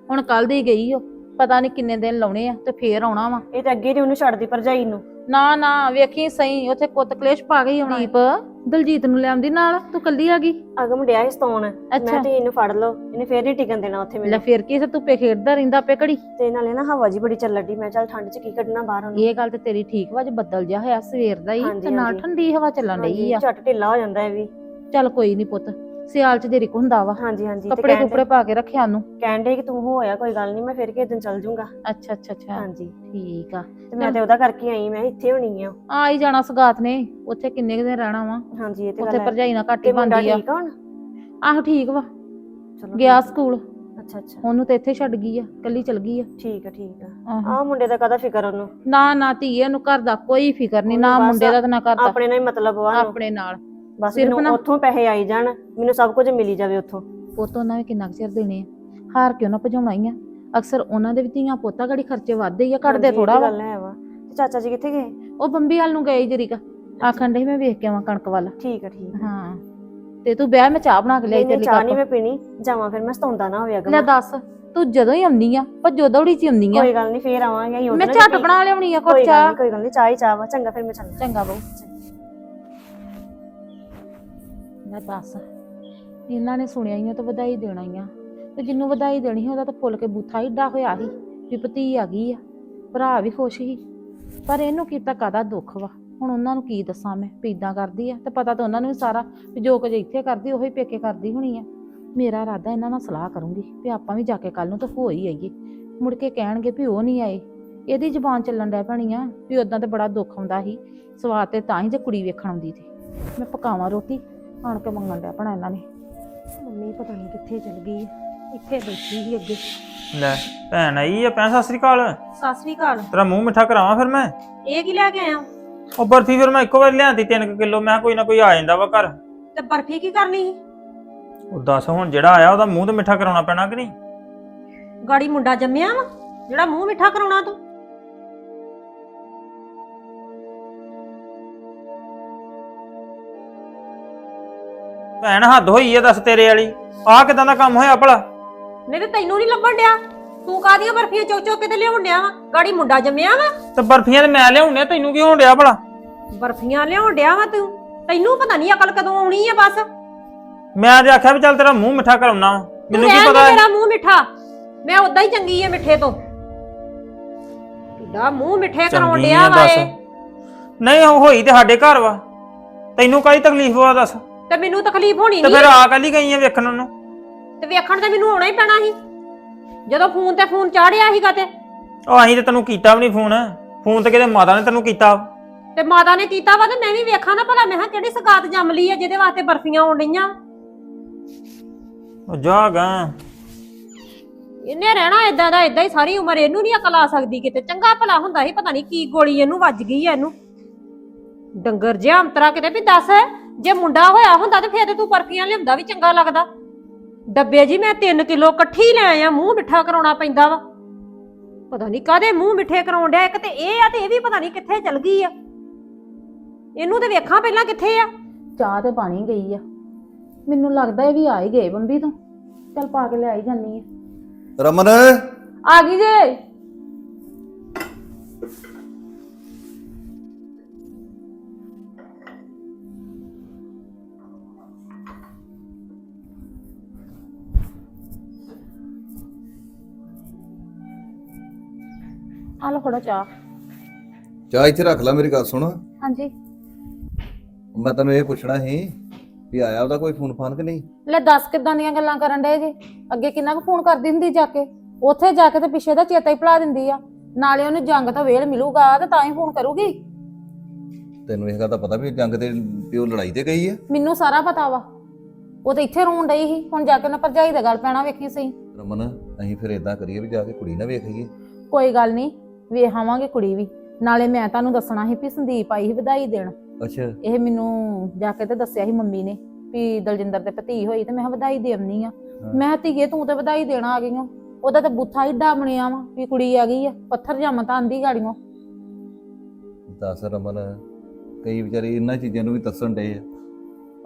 S4: ਹੁਣ ਕੱਲ ਦੀ ਗਈ ਓ ਪਤਾ ਨਹੀਂ ਕਿੰਨੇ ਦਿਨ ਲਾਉਣੇ ਆ ਤੇ ਫੇਰ ਆਉਣਾ ਵਾ।
S2: ਇਹ ਤਾਂ ਅੱਗੇ ਨਹੀਂ ਉਹਨੂੰ ਛੱਡਦੀ ਭਰਜਾਈ ਨੂੰ।
S4: ਨਾ ਨਾ ਵੇਖੀ ਸਹੀ ਉੱਥੇ ਕੁੱਤ ਕਲੇਸ਼ ਪਾ ਗਈ ਹੋਣੀ ਦੀਪ ਦਲਜੀਤ ਨੂੰ ਲੈ ਆਉਂਦੀ ਨਾਲ ਤੂੰ ਕੱਲੀ ਆ ਗਈ?
S2: ਅਗਮ ਡਿਆ ਸੀ ਸਤਾਉਣ
S4: ਅੱਛਾ।
S2: ਮੈਂ ਤੇ ਇਹਨੂੰ ਫੜ ਲਓ ਇਹਨੇ ਫੇਰ ਨਹੀਂ ਟਿਕਣ ਦੇਣਾ ਉੱਥੇ
S4: ਲੈ
S2: ਮੈਨੂੰ
S4: ਫਿਰ ਕੀ ਤੇ ਧੁੱਪੇ ਖੇਡਦਾ ਰਹਿੰਦਾ ਆਪੇ ਘੜੀ।
S2: ਤੇ ਨਾਲੇ ਨਾ ਹਵਾ ਜੀ ਬੜੀ ਚੱਲਣ ਡਈ ਮੈਂ ਚੱਲ ਠੰਡ 'ਚ ਕੀ ਕੱਢਣਾ ਬਾਹਰ ਉਹਨੂੰ।
S4: ਇਹ ਗੱਲ ਤੇ ਤੇਰੀ ਠੀਕ ਵਾ ਜੇ ਬੱਦਲ ਜਿਹਾ ਹੋਇਆ ਸਵੇਰ ਦਾ ਹੀ
S2: ਹਾਂਜੀ,
S4: ਤੇ ਨਾਲ
S2: ਹਾਂਜੀ।
S4: ਠੰਡੀ ਹਵਾ ਚੱਲਣ ਡਈ ਆ।
S2: ਝੱਟ ਢਿੱਲਾ ਹੋ ਜਾਂਦਾ ਇਹ ਵੀ।
S4: ਚੱਲ ਕੋਈ ਨਹੀਂ ਪੁੱਤ ਸਿਆਲ ਚ ਦੇਰੀ ਹੁੰਦਾ ਵਾ।
S2: ਹਾਂਜੀ ਹਾਂਜੀ
S4: ਕੱਪੜੇ ਕੁਪੜੇ ਪਾ ਕੇ ਰੱਖਿਆ ਨੂੰ
S2: ਕਹਿਣ ਡੇ ਕਿ ਤੂੰ ਹੋਇਆ ਕੋਈ ਗੱਲ ਨਹੀਂ ਮੈਂ ਫਿਰ ਕਿਸੇ ਦਿਨ ਚੱਲ ਜੂੰਗਾ।
S4: ਅੱਛਾ ਅੱਛਾ ਅੱਛਾ।
S2: ਹਾਂਜੀ।
S4: ਠੀਕ ਆ।
S2: ਤੇ ਮੈਂ ਤੇ ਉਹਦਾ ਕਰਕੇ ਆਈ ਮੈਂ ਇੱਥੇ ਹੋਣੀ ਆ।
S4: ਆ ਹੀ ਜਾਣਾ ਸਗਾਤ ਨੇ ਉੱਥੇ ਕਿੰਨੇ ਦਿਨ ਰਹਿਣਾ ਵਾ।
S2: ਹਾਂਜੀ ਇਹ ਤੇ
S4: ਉੱਥੇ
S2: ਗੱਲ
S4: ਭਰਜਾਈ ਨਾਲ ਘੱਟ ਹੀ ਬੰਦੀ ਆ।
S2: ਆ
S4: ਆਹੋ ਠੀਕ ਵਾ।
S2: ਚਲੋ
S4: ਗਿਆ
S2: ਆ।
S4: ਸਕੂਲ।
S2: ਅੱਛਾ ਅੱਛਾ।
S4: ਉਹਨੂੰ ਤੇ ਇੱਥੇ ਛੱਡ ਗਈ ਆ ਕੱਲੀ ਚਲ ਗਈ ਆ।
S2: ਠੀਕ ਆ ਠੀਕ ਆ।
S4: ਆਹੋ।
S2: ਆਹ ਮੁੰਡੇ ਦਾ ਕਦਾ ਫਿਕਰ ਉਹਨੂੰ?
S4: ਨਾ ਨਾ ਧੀਏ ਨੂੰ ਘਰ ਦਾ ਕੋਈ ਫਿਕਰ ਨਹੀਂ ਨਾ ਮੁੰਡੇ ਦਾ ਤੇ ਨਾ ਘਰ ਦਾ।
S2: ਆਪਣੇ ਨਾਲ ਹੀ ਮਤਲਬ ਵਾ।
S4: ਆਪਣੇ ਨਾਲ।
S2: ਬਸ
S4: ਸਿਰਫ
S2: ਮੈਨੂੰ
S4: ਨਾ-
S2: ਉੱਥੋਂ ਪੈਸੇ ਆਈ ਜਾਣ ਮੈਨੂੰ ਸਭ ਕੁਝ ਮਿਲੀ ਜਾਵੇ ਉੱਥੋਂ।
S4: ਪੁੱਤ ਉਹਨਾਂ ਵੀ ਕਿੰਨਾ ਕੁ ਚਿਰ ਦੇਣੇ ਆ? ਹਾਰ ਕੇ ਉਹਨਾਂ ਭਜਾਉਣਾ ਹੀ ਆ? ਅਕਸਰ ਉਹਨਾਂ ਦੇ ਵੀ ਧੀਆਂ ਪੋਤਾ ਗੜੀ ਖਰਚੇ ਵੱਧਦੇ ਹੀ ਆ
S2: ਹਾਂਜੀ,
S4: ਘਟਦੇ
S2: ਇਹ
S4: ਥੋੜਾ
S2: ਤੇ
S4: ਵਾ।
S2: ਗੱਲ ਹੈ ਵਾ। ਤੇ ਚਾਚਾ ਜੀ ਕਿੱਥੇ ਗਏ?
S4: ਉਹ ਬੰਬੀ ਵਾਲ ਨੂੰ ਗਏ ਜਰੀਕਾ। ਆਖਣ ਦੇ ਮੈਂ ਵੇਖ ਕੇ ਆਵਾਂ ਕਣਕ ਵੱਲ।
S2: ਠੀਕ ਆ ਠੀਕ
S4: ਹਾਂ। ਤੇ ਤੂੰ ਬਹਿ ਮੈਂ ਚਾਹ ਬਣਾ ਕੇ ਲਿਆਈ
S2: ਨਹੀਂ
S4: ਤੇਰੇ
S2: ਨਹੀਂ
S4: ਲਈ
S2: ਚਾਹ ਨਹੀਂ
S4: ਕੱਪ
S2: ਮੈਂ ਪੀਣੀ। ਜਾਵਾਂ ਫਿਰ ਮੈਂ ਸਤਾਉਂਦਾ ਨਾ ਹੋਵੇ
S4: ਲੈ
S2: ਅਗਲਾ
S4: ਦੱਸ ਤੂੰ ਜਦੋਂ ਹੀ ਆਉਂਦੀ ਆ ਭੱਜੋ ਦੌੜੀ ਚ ਹੀ ਆਉਂਦੀ ਆ।
S2: ਕੋਈ ਗੱਲ ਨਹੀਂ ਫੇਰ ਆਵਾਂਗੇ ਅਸੀਂ
S4: ਮੈਂ
S2: ਉਧਰ
S4: ਝੱਟ ਬਣਾ ਲਿਆਉਣੀ ਆ
S2: ਕੋਈ
S4: ਕੁਛ
S2: ਗੱਲ
S4: ਚਾਹ।
S2: ਨਹੀਂ ਕੋਈ ਗੱਲ ਨਹੀਂ ਚਾਹ ਹੀ ਚਾਹ ਵਾ। ਚੰਗਾ ਫਿਰ ਮੈਂ ਚੱਲਦਾ
S4: ਚੰਗਾ ਬਹੁ। ਲੈ ਦੱਸ। ਇਹਨਾਂ ਨੇ ਸੁਣਿਆ ਹੀ ਆ ਤਾਂ ਵਧਾਈ ਦੇਣਾ ਹੀ ਆ। ਤੇ ਜਿੰਨੂੰ ਵਧਾਈ ਦੇਣੀ ਸੀ, ਉਹਦਾ ਤਾਂ ਫੁੱਲ ਕੇ ਬੂਥਾ ਏਡਾ ਹੋਇਆ ਸੀ ਵੀ ਭਤੀ ਆ ਗਈ ਆ। ਭਰਾ ਵੀ ਖੁਸ਼ ਸੀ। ਪਰ ਇਹਨੂੰ ਕੀਤਾ ਕਾਦਾ ਦੁੱਖ ਵਾ। ਹੁਣ ਉਹਨਾਂ ਨੂੰ ਕੀ ਦੱਸਾਂ ਮੈਂ, ਵੀ ਏਦਾਂ ਕਰਦੀ ਆ ਤੇ ਪਤਾ ਤਾਂ ਉਹਨਾਂ ਨੂੰ ਵੀ ਸਾਰਾ ਵੀ ਜੋ ਕੁਝ ਇੱਥੇ ਕਰਦੀ, ਉਹੀ ਪੇਕੇ ਕਰਦੀ ਹੋਣੀ ਆ। ਮੇਰਾ ਇਰਾਦਾ ਇਹਨਾਂ ਨਾਲ ਸਲਾਹ ਕਰੂੰਗੀ ਵੀ ਆਪਾਂ ਵੀ ਜਾ ਕੇ ਕੱਲ ਨੂੰ ਤਾਂ ਹੋ ਹੀ ਆਈਏ। ਮੁੜ ਕੇ ਕਹਿਣਗੇ ਵੀ ਉਹ ਨਹੀਂ ਆਏ। ਇਹਦੀ ਜ਼ਬਾਨ ਚੱਲਣ ਡੈ ਪੈਣੀ ਆ ਵੀ ਉਦਾਂ ਤੇ ਬੜਾ ਦੁੱਖ ਆਉਂਦਾ ਸੀ। ਸਵਾਦ ਤੇ ਤਾਂ ਹੀ ਜੇ ਕੁੜੀ ਵੇਖਣ ਆਉਂਦੀ ਸੀ ਮੈਂ ਪਕਾਵਾਂ ਰੋਟੀ। ਆਣ ਕੇ ਮੰਗਣ ਡਿਆ ਭਣਾ ਇਹਨਾਂ ਨੇ।
S2: ਮੰਮੀ ਪਤਾ ਨਹੀਂ ਕਿੱਥੇ ਚਲ ਗਈ ਇੱਥੇ ਬੈਠੀ ਸੀ ਅੱਗੇ।
S5: ਲੈ ਭੈਣ ਆਈ ਆ ਭੈਣ ਸਤਿ ਸ੍ਰੀ ਅਕਾਲ।
S1: ਸਤਿ ਸ੍ਰੀ ਅਕਾਲ।
S5: ਤੇਰਾ ਮੂੰਹ ਮਿੱਠਾ ਕਰਾਵਾਂ ਫਿਰ ਮੈਂ?
S1: ਇਹ ਕੀ ਲੈ ਕੇ ਆਇਆ?
S5: ਉਹ ਬਰਫੀ ਫਿਰ ਮੈਂ ਇੱਕੋ ਵਾਰ ਲਿਆਂਦੀ 3 ਕਿਲੋ ਮੈਂ ਕਿਹਾ ਕੋਈ ਨਾ ਕੋਈ ਆ ਜਾਂਦਾ ਵਾ ਘਰ।
S1: ਤੇ ਬਰਫੀ ਕੀ ਕਰਨੀ ਸੀ?
S5: ਉਹ ਦੱਸ ਹੁਣ ਜਿਹੜਾ ਆਇਆ ਉਹਦਾ ਮੂੰਹ ਤੇ ਮਿੱਠਾ ਕਰਾਉਣਾ ਪੈਣਾ ਕਿ ਨਹੀਂ?
S1: ਗਾੜੀ ਮੁੰਡਾ ਜੰਮਿਆ ਵਾ ਜਿਹੜਾ ਮੂੰਹ ਮਿੱਠਾ ਕਰਾਉਣਾ ਤੂੰ।
S5: ਭੈਣ ਹੱਦ ਹੋਈ ਆ ਦੱਸ ਤੇਰੇ ਵਾਲੀ। ਆਹ ਕਿਦਾਂ ਦਾ ਕੰਮ ਹੋਇਆ ਭਲਾ?
S1: ਨਹੀਂ ਤੇ ਤੈਨੂੰ ਨਹੀਂ ਲੱਭਣ ਡਿਆ? ਤੂੰ ਕਾਦੀਆਂ ਬਰਫੀਆਂ ਚੁੱਕ ਚੁੱਕ ਕੇ ਤੇ ਲਿਆਉਣ ਡਿਆ ਵਾ? ਗਾੜੀ ਮੁੰਡਾ ਜੰਮਿਆ ਵਾ?
S5: ਤੇ ਬਰਫੀਆਂ ਤੇ ਮੈਂ ਲਿਆਉਣੇ ਤੈਨੂੰ ਕੀ ਹੋਣ ਡਿਆ ਭਲਾ?
S1: ਬਰਫੀਆਂ ਲਿਆਉਣ ਡਿਆ ਵਾ ਤੂੰ? ਤੈਨੂੰ ਪਤਾ ਨਹੀਂ ਅਕਲ ਕਦੋਂ ਆਉਣੀ ਆ ਬਸ।
S5: ਮੈਂ ਤੇ ਆਖਿਆ ਵੀ ਚੱਲ ਤੇਰਾ ਮੂੰਹ ਮਿੱਠਾ ਕਰਾਉਣਾ ਮੈਨੂੰ ਕੀ
S1: ਦੇ
S5: ਪਤਾ?
S1: ਮੇਰਾ ਮੂੰਹ ਮਿੱਠਾ। ਮੈਂ ਉਦਾਂ ਹੀ ਚੰਗੀ ਆ ਮਿੱਠੇ ਤੋਂ। ਤੁਹਾਡਾ ਮੂੰਹ ਮਿੱਠੇ ਕਰਾਉਣ ਡਿਆ
S5: ਆ
S1: ਵਾ ਇਹ।
S5: ਨਹੀਂ ਹੋਈ ਤੇ ਸਾਡੇ ਘਰ ਵਾ। ਤੈਨੂੰ ਕਾਹਦੀ ਤਕਲੀਫ ਵਾ ਦੱਸ?
S1: ਤੇ ਮੈਨੂੰ ਤਕਲੀਫ ਹੋਣੀ
S5: ਤੇ
S1: ਨਹੀਂ।
S5: ਫਿਰ ਆ ਕੱਲ ਗਈ ਆ ਵੇਖਣ ਉਹਨੂੰ?
S1: ਤੇ ਵੇਖਣ ਤੇ ਮੈਨੂੰ ਆਉਣਾ ਹੀ ਪੈਣਾ ਸੀ। ਜਦੋਂ ਫੋਨ ਤੇ ਫੋਨ ਚਾੜਿਆ ਸੀਗਾ ਤੇ
S5: ਉਹ ਅਸੀਂ ਤੇ ਤੈਨੂੰ ਕੀਤਾ ਵੀ ਨਹੀਂ ਫੋਨ। ਫੋਨ ਤੇ ਕਿਤੇ ਮਾਤਾ ਨੇ ਤੈਨੂੰ ਕੀਤਾ।
S1: ਤੇ ਮਾਤਾ ਨੇ ਕੀਤਾ ਵਾ ਤੇ ਮੈਂ ਵੀ ਵੇਖਾਂ ਨਾ ਭਲਾ ਮੈਂ ਕਿਹਾ ਕਿਹੜੀ ਸਗਾਤ ਜੰਮ ਲਈ ਆ ਜਿਹਦੇ ਵਾਸਤੇ ਬਰਫੀਆਂ ਆਉਣ ਡਈਆਂ।
S5: ਉਹ ਜਾ ਗਾ।
S1: ਇਹਨੇ ਰਹਿਣਾ ਇਦਾਂ ਦਾ ਇਦਾਂ ਹੀ ਸਾਰੀ ਉਮਰ ਇਹਨੂੰ ਨਹੀਂ ਅਕਲ ਆ ਸਕਦੀ ਕਿਤੇ। ਚੰਗਾ ਭਲਾ ਹੁੰਦਾ ਸੀ ਪਤਾ ਨਹੀਂ ਕੀ ਗੋਲੀ ਇਹਨੂੰ ਵੱਜ ਗਈ ਆ ਇਹਨੂੰ। ਡੰਗਰ ਜਿਹਾ ਅੰਤਰਾ ਕਿਤੇ ਵੀ ਦੱਸ। ਜੇ ਮੁੰਡਾ ਹੋਇਆ ਹੁੰਦਾ ਤੇ ਫੇਰ ਤੇ ਤੂੰ ਬਰਫੀਆਂ ਲਿਆਉਂਦਾ ਵੀ ਚੰਗਾ ਲੱਗਦਾ। ਡੱਬੇ ਜੀ ਮੈਂ 3 ਕਿਲੋ ਇਕੱਠੀ ਲੈ ਆਇਆ ਮੂੰਹ ਮਿੱਠਾ ਕਰਾਉਣਾ ਪੈਂਦਾ ਵਾ। ਪਤਾ ਨਹੀਂ ਕਾਦੇ ਮੂੰਹ ਮਿੱਠੇ ਕਰਾਉਣ ਡਿਆ ਇੱਕ ਤੇ ਇਹ ਆ ਤੇ ਇਹ ਵੀ ਪਤਾ ਨਹੀਂ ਕਿੱਥੇ ਚਲ ਗਈ ਆ। ਇਹਨੂੰ ਤੇ ਵੇਖਾਂ ਪਹਿਲਾਂ ਕਿੱਥੇ ਆ।
S4: ਚਾਹ ਤੇ ਪਾਣੀ ਗਈ ਆ। ਮੈਨੂੰ ਲੱਗਦਾ ਇਹ ਵੀ ਆ ਹੀ ਗਏ ਬੰਬੀ ਤੋਂ। ਚੱਲ ਪਾ ਕੇ ਲਿਆਈ ਜਾਨੀ ਆ।
S6: ਰਮਨ?
S4: ਆ ਗਈ ਜੇ। ਆ ਲੋ ਥੋੜਾ ਚਾਹ।
S6: ਚਾਹ ਇੱਥੇ ਰੱਖ ਲੈ ਮੇਰੀ ਗੱਲ ਸੁਣ।
S4: ਹਾਂਜੀ।
S6: ਮੈਂ ਤੈਨੂੰ ਇਹ ਪੁੱਛਣਾ ਸੀ ਵੀ ਆਇਆ ਉਹਦਾ ਕੋਈ ਫੋਨ ਫਾਨ ਕਿ ਨਹੀਂ?
S4: ਲੈ ਦੱਸ ਕਿੱਦਾਂ ਦੀਆਂ ਗੱਲਾਂ ਕਰਨ ਡਏ ਜੇ? ਅੱਗੇ ਕਿੰਨਾ ਕੁ ਫੋਨ ਕਰਦੀ ਹੁੰਦੀ ਜਾ ਕੇ? ਉੱਥੇ ਜਾ ਕੇ ਤੇ ਪਿੱਛੇ ਦਾ ਚੇਤਾ ਹੀ ਭੁਲਾ ਦਿੰਦੀ ਆ। ਨਾਲੇ ਉਹਨੂੰ ਜੰਗ ਤੋਂ ਵੇਲ ਮਿਲੂਗਾ ਤੇ ਤਾਂ ਹੀ ਫੋਨ ਕਰੂਗੀ।
S6: ਤੈਨੂੰ ਇਹ ਗੱਲ ਦਾ ਪਤਾ ਵੀ ਜੰਗ ਤੇ ਪਿਓ ਲੜਾਈ ਤੇ ਗਈ ਆ?
S4: ਮੈਨੂੰ ਸਾਰਾ ਪਤਾ ਵਾ। ਉਹ ਤਾਂ ਇੱਥੇ ਰੋਣ ਡਈ ਸੀ। ਹੁਣ ਜਾ ਕੇ ਨਾ ਭਰਜਾਈ ਦਾ ਗੱਲ ਪੈਣਾ ਵੇਖੀ ਸਹੀ।
S6: ਰਮਨ ਅਸੀਂ ਫਿਰ ਇਦਾਂ ਕਰੀਏ ਵੀ ਜਾ ਕੇ ਕੁੜੀ ਨਾ ਵੇਖੀਏ
S4: ਕੋਈ ਗੱਲ ਨਹੀਂ। ਵੇਖਾਵਾਂਗੇ ਕੁੜੀ ਵੀ। ਨਾਲੇ ਮੈਂ ਤੁਹਾਨੂੰ ਦੱਸਣਾ ਸੀ ਵੀ ਸੰਦੀਪ ਆਈ ਸੀ ਵਧਾਈ ਦੇਣ।
S6: ਅੱਛਾ।
S4: ਇਹ ਮੈਨੂੰ ਜਾ ਕੇ ਤੇ ਦੱਸਿਆ ਸੀ ਮੰਮੀ ਨੇ ਵੀ ਦਲਜਿੰਦਰ ਦੇ ਭਤੀ ਹੋਈ ਤੇ ਮੈਂ ਕਿਹਾ ਵਧਾਈ ਦੇ ਆਉਣੀ ਆ ਮੈਂ ਕਿਹਾ ਧੀਏ ਤੂੰ ਤੇ ਵਧਾਈ ਦੇਣਾ ਆ ਗਈ ਓ। ਉਹਦਾ ਤੇ ਬੁੱਥਾ ਏਡਾ ਬਣਿਆ ਵਾ ਵੀ ਕੁੜੀ ਆ ਗਈ ਆ ਪੱਥਰ ਜੰਮ ਤਾਂ ਆਂਦੀ ਗਾੜੀਆਂ
S6: ਦੱਸ ਰਮਨ ਕਈ ਵਿਚਾਰੀ ਇਹਨਾਂ ਚੀਜ਼ਾਂ ਨੂੰ ਵੀ ਦੱਸਣ ਡੇ ਆ।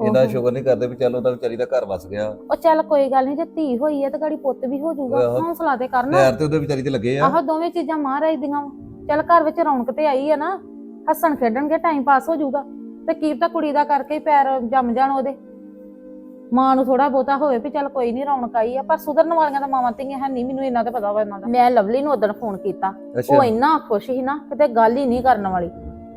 S6: ਇਹਦਾ। ਸ਼ੁਕਰ ਨਹੀਂ ਕਰਦੇ ਵੀ ਚੱਲ ਉਹਦਾ ਵਿਚਾਰੀ ਦਾ ਘਰ ਵਸ ਗਿਆ।
S4: ਉਹ ਚੱਲ ਕੋਈ ਗੱਲ ਨਹੀਂ ਜੇ ਧੀ ਹੋਈ ਆ ਤੇ ਗਾੜੀ ਪੁੱਤ ਵੀ ਹੋ ਜਾਊਗਾ
S6: ਆਹੋ।
S4: ਹੌਸਲਾ ਤੇ ਕਰਨਾ।
S6: ਪੈਰ ਤੇ ਉਹਦੇ ਵਿਚਾਰੀ ਤੇ ਲੱਗੇ ਆ।
S4: ਆਹੋ ਦੋਵੇਂ ਚੀਜ਼ਾਂ ਮਹਾਰਾਜ ਦੀਆਂ ਵਾ। ਚੱਲ ਘਰ ਵਿੱਚ ਰੌਣਕ ਤੇ ਆਈ ਆ ਨਾ ਹੱਸਣ ਖੇਡਣਗੇ ਟਾਈਮ ਪਾਸ ਹੋ ਜਾਊਗਾ। ਤੇ ਕੀ ਤਾਂ ਕੁੜੀ ਦਾ ਕਰਕੇ ਹੀ ਪੈਰ ਜੰਮ ਜਾਣ ਉਹਦੇ। ਮਾਂ ਨੂੰ ਥੋੜਾ ਬਹੁਤਾ ਹੋਵੇ ਵੀ ਚੱਲ ਕੋਈ ਨਹੀਂ ਰੌਣਕ ਆਈ ਆ ਪਰ ਸੁਧਰਨ ਵਾਲੀਆਂ ਤਾਂ ਮਾਵਾਂ ਧੀਆਂ ਹੈ ਨਹੀਂ ਮੈਨੂੰ ਇਹਨਾਂ ਤੇ ਪਤਾ ਵਾ ਇਹਨਾਂ ਦਾ। ਮੈਂ ਲਵਲੀ ਨੂੰ ਉਦੋਂ ਫੋਨ ਕੀਤਾ। ਉਹ ਇੰਨਾ ਖੁਸ਼ ਸੀ ਨਾ ਕਿਤੇ ਗੱਲ ਹੀ ਨਹੀਂ ਕਰਨ ਵਾਲੀ।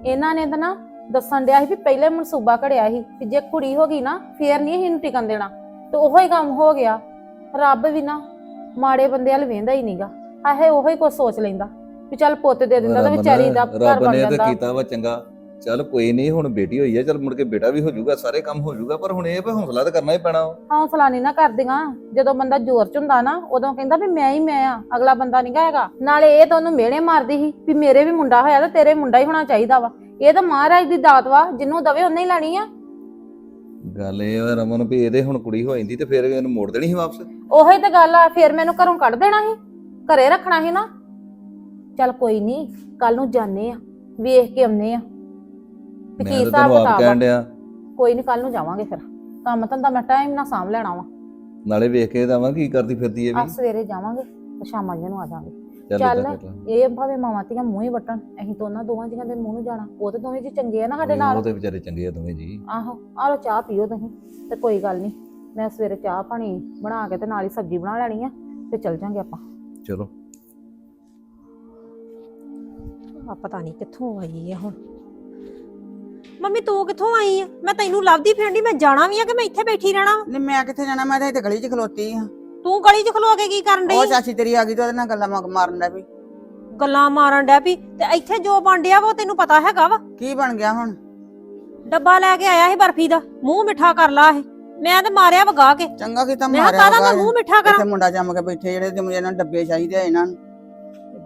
S4: ਇਹਨਾਂ ਨੇ ਤਾਂ ਨਾ ਦੱਸਣ ਡਿਆ ਸੀ ਵੀ ਪਹਿਲੇ ਮਨਸੂਬਾ ਘੜਿਆ ਸੀ ਕਿ ਜੇ ਕੁੜੀ ਹੋ ਗਈ ਨਾ ਫੇਰ ਨਹੀਂ ਇਹਨੂੰ ਟਿਕਣ ਦੇਣਾ। ਤੇ ਉਹੋ ਹੀ ਕੰਮ ਹੋ ਗਿਆ। ਰੱਬ ਵੀ ਨਾ ਮਾੜੇ ਬੰਦੇ ਵੱਲ ਵੇਂਦਾ ਹੀ ਨਹੀਂਗਾ ਆਹੇ ਉਹੋ ਹੀ ਕੁਝ ਸੋਚ ਲੈਂਦਾ। ਵੀ ਚੱਲ ਪੁੱਤ ਦੇ ਦਿੰਦਾ ਤਾਂ
S6: ਰੱਬ
S4: ਵਿਚਾਰੀ ਦਾ ਘਰ
S6: ਰੱਬ
S4: ਬਣ
S6: ਨੇ ਤੇ
S4: ਜਾਂਦਾ।
S6: ਕੀਤਾ ਵਾ ਚੰਗਾ। ਚੱਲ ਕੋਈ ਨਹੀਂ ਹੁਣ ਬੇਟੀ ਹੋਈ ਹੈ ਚੱਲ ਮੁੜ ਕੇ ਬੇਟਾ ਵੀ ਹੋ ਜਾਊਗਾ ਸਾਰੇ ਕੰਮ ਹੋ ਜਾਊਗਾ ਪਰ ਹੁਣ ਇਹ ਵੀ ਹੌਸਲਾ ਤਾਂ ਕਰਨਾ ਹੀ ਪੈਣਾ ਵਾ।
S4: ਹੌਸਲਾ ਨਹੀਂ ਨਾ ਕਰਦੀਆਂ। ਜਦੋਂ ਬੰਦਾ ਜ਼ੋਰ ਚ ਹੁੰਦਾ ਨਾ ਉਦੋਂ ਕਹਿੰਦਾ ਵੀ ਮੈਂ ਹੀ ਮੈਂ ਆ ਅਗਲਾ ਬੰਦਾ ਨਹੀਂ ਹੈਗਾ। ਨਾਲੇ ਇਹ ਤਾਂ ਉਹਨੂੰ ਮਿਹਣੇ ਮਾਰਦੀ ਸੀ ਵੀ ਮੇਰੇ ਵੀ ਮੁੰਡਾ ਹੋਇਆ ਤਾਂ ਤੇਰੇ ਮੁੰਡਾ ਹੀ ਹੋਣਾ ਚਾਹੀਦਾ ਵਾ। ਇਹ ਤਾਂ ਮਹਾਰਾਜ ਦੀ ਦਾਤ ਵਾ ਜਿੰਨੂੰ ਦਵੇ ਉਹਨੇ ਹੀ ਲੈਣੀ ਆ।
S6: ਗੱਲ ਇਹ ਆ ਰਮਨ ਵੀ ਇਹਦੇ ਹੁਣ ਕੁੜੀ ਹੋ ਜਾਂਦੀ ਤੇ ਫਿਰ ਇਹਨੂੰ ਮੋੜ ਦੇਣੀ ਸੀ ਵਾਪਸ?
S4: ਉਹੀ ਤਾਂ ਗੱਲ ਆ ਫਿਰ ਮੈਨੂੰ ਘਰੋਂ ਕੱਢ ਦੇਣਾ ਸੀ। ਘਰੇ ਰੱਖਣਾ ਸੀ ਨਾ। ਚੱਲ ਕੋਈ ਨਹੀਂ ਕੱਲ ਨੂੰ ਜਾਣੇ ਆ ਵੇਖ ਕੇ ਆਉਨੇ ਆ।
S6: ਮੈਂ ਤਾਂ ਤੈਨੂੰ ਆਪ
S4: ਆ?
S6: ਕਹਿਣ ਡਿਆ।
S4: ਕੋਈ ਨਹੀਂ ਕੱਲ ਨੂੰ ਜਾਵਾਂਗੇ ਫਿਰ। ਕੰਮ ਧੰਦਾ ਮੈਂ ਟਾਈਮ ਨਾਲ ਸਾਂਭ ਲੈਣਾ ਵਾ।
S6: ਨਾਲੇ ਵੇਖ ਕੇ ਦਵਾਂ ਕੀ ਕਰਦੀ ਫਿਰਦੀ ਇਹ
S4: ਆ
S6: ਵੀ
S4: ਸਵੇਰੇ ਜਾਵਾਂਗੇ ਤੇ ਸ਼ਾਮਾਂ ਜਿਹੇ ਨੂੰ ਆ ਜਾਵਾਂਗੇ।
S6: ਚੱਲ
S4: ਚੱਲ। ਇਹ ਭਾਵੇਂ ਮਾਵਾਂ ਧੀਆਂ ਮੂੰਹ ਹੀ ਵਟਣ। ਅਸੀਂ ਤਾਂ ਉਹਨਾਂ ਦੋਵਾਂ ਜੀਆਂ ਦੇ ਮੂੰਹ ਨੂੰ ਜਾਣਾ। ਉਹ ਤਾਂ ਦੋਵੇਂ ਜੀ ਚੰਗੇ ਆ ਨਾ ਸਾਡੇ
S6: ਉਹ
S4: ਨਾਲ।
S6: ਤੇ ਵਿਚਾਰੇ ਚੰਗੇ ਆ ਦੋਵੇਂ ਜੀ।
S4: ਆਹੋ ਆ ਲੋ ਚਾਹ ਪੀਓ ਤੁਸੀਂ ਤੇ ਕੋਈ ਗੱਲ ਨਹੀਂ ਮੈਂ ਸਵੇਰੇ ਚਾਹ ਪਾਣੀ ਬਣਾ ਕੇ ਤੇ ਨਾਲ ਹੀ ਸਬਜ਼ੀ ਬਣਾ ਲੈਣੀ ਆ ਤੇ ਚੱਲ ਜਾਂਗੇ ਆਪਾਂ।
S6: ਚਲੋ।
S1: ਆ ਪਤਾ ਨਹੀਂ ਕਿੱਥੋਂ ਆਈ ਆ ਹੁਣ। ਮੰਮੀ ਤੂੰ ਕਿੱਥੋਂ ਆਈ ਆ? ਮੈਂ ਤੈਨੂੰ ਲੱਭਦੀ ਫਿਰਦੀ ਮੈਂ ਜਾਣਾ ਵੀ ਆ ਕਿ ਮੈਂ ਇੱਥੇ ਬੈਠੀ ਰਹਿਣਾ
S7: ਨਹੀਂ ਮੈਂ ਕਿੱਥੇ ਜਾਣਾ? ਮੈਂ ਤਾਂ ਇੱਥੇ ਗਲੀ 'ਚ ਖਲੋਤੀ ਆ
S1: ਤੂੰ ਗਲੀ 'ਚ ਖਲੋ ਕੇ ਕੀ ਕਰਨ
S7: ਉਹ
S1: ਡਈ
S7: ਚਾਚੀ ਤੇਰੀ ਆ ਗਈ ਤੇ ਉਹਦੇ ਨਾਲ ਗੱਲਾਂ ਮ- ਮਾਰਨ ਦਾ ਵੀ
S1: ਗੱਲਾਂ ਮਾਰਨ ਡੈ ਪਈ? ਤੇ ਇੱਥੇ ਜੋ ਬਣ ਡਿਆ ਵਾ ਉਹ ਤੈਨੂੰ ਪਤਾ ਹੈਗਾ ਵਾ?
S7: ਕੀ ਬਣ ਗਿਆ ਹੁਣ?
S1: ਡੱਬਾ ਲੈ ਕੇ ਆਇਆ ਸੀ ਬਰਫੀ ਦਾ। ਮੂੰਹ ਮਿੱਠਾ ਕਰ ਲਾ ਇਹ। ਮੈਂ ਤੇ ਮਾਰਿਆ ਵਗਾ ਕੇ।
S7: ਚੰਗਾ ਕੀਤਾ
S1: ਮੈਂ
S7: ਮਾਰਿਆ
S1: ਕਾਹਦਾ ਮੈਂ ਮੂੰਹ ਮਿੱਠਾ ਕਰਾਂ?
S7: ਇੱਥੇ ਮੁੰਡਾ ਜੰਮ ਕੇ ਬੈਠੇ ਜਿਹੜੇ ਜਿਵੇਂ ਇਹਨਾਂ ਨੂੰ ਡੱਬੇ ਚਾਹੀਦੇ ਆ ਇਹਨਾਂ ਨੂੰ।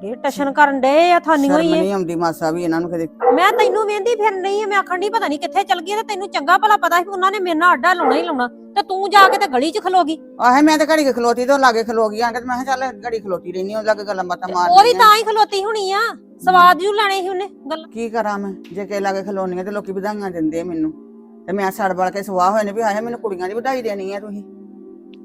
S1: ਡੇ ਟਸ਼ਨ ਕਰਨ ਡਏ ਆ ਥਾਨੀ
S7: ਸ਼ਰਮ
S1: ਹੋਈ
S7: ਨਹੀਂ ਆਉਂਦੀ ਮਾਸਾ ਵੀ ਇਹਨਾਂ ਨੂੰ ਕਦੇ।
S1: ਮੈਂ ਤੈਨੂੰ ਵੇਂਦੀ ਫਿਰ ਨਹੀਂ ਮੈਂ ਆਖਣ ਦੀ ਪਤਾ ਨਹੀਂ ਕਿੱਥੇ ਚਲ ਗਈ ਆ ਤੇ ਤੈਨੂੰ ਚੰਗਾ ਭਲਾ ਪਤਾ ਸੀ ਉਹਨਾਂ ਨੇ ਮੇਰੇ ਨਾਲ ਅੱਡਾ ਲਾਉਣਾ ਹੀ ਲਾਉਣਾ ਤੇ ਤੂੰ ਜਾ ਕੇ ਤੇ ਗਲੀ 'ਚ ਖਲੋ ਗਈ।
S7: ਆਹੇ ਮੈਂ ਤਾਂ ਘੜੀ ਕੁ ਖਲੋਤੀ ਤੇ ਲਾਗੇ ਖਲੋ ਗਈ ਆਂ ਤੇ ਮੈਂ ਕਿਹਾ ਚੱਲ ਘੜੀ ਖਲੋਤੀ ਰਹਿਨੀ ਉਹ ਲੱਗ ਗੱਲਾਂ ਬਾਤਾਂ ਮਾਰ
S1: ਉਹਦੀ ਤਾਂ ਹੀ ਖਲੋਤੀ ਹੋਣੀ ਆ ਸਵਾਦ ਜੂ ਲੈਣੇ ਸੀ ਉਹਨੇ ਗੱਲ।
S7: ਕੀ ਕਰਾਂ ਮੈਂ ਜੇ ਕੇ ਲਾਗੇ ਖਲੋਨੀਆਂ ਤੇ ਲੋਕੀ ਵਧਾਈਆਂ ਦਿੰਦੇ ਆ ਮੈਨੂੰ। ਤੇ ਮੈਂ ਸੜ ਬਲ ਕੇ ਸਵਾਹ ਹੋਏ ਨੇ ਵੀ ਆਹੇ ਮੈਨੂੰ ਕੁੜੀਆਂ ਦੀ ਵਧਾਈ ਦੇਣੀ ਆ ਤੁਸੀਂ।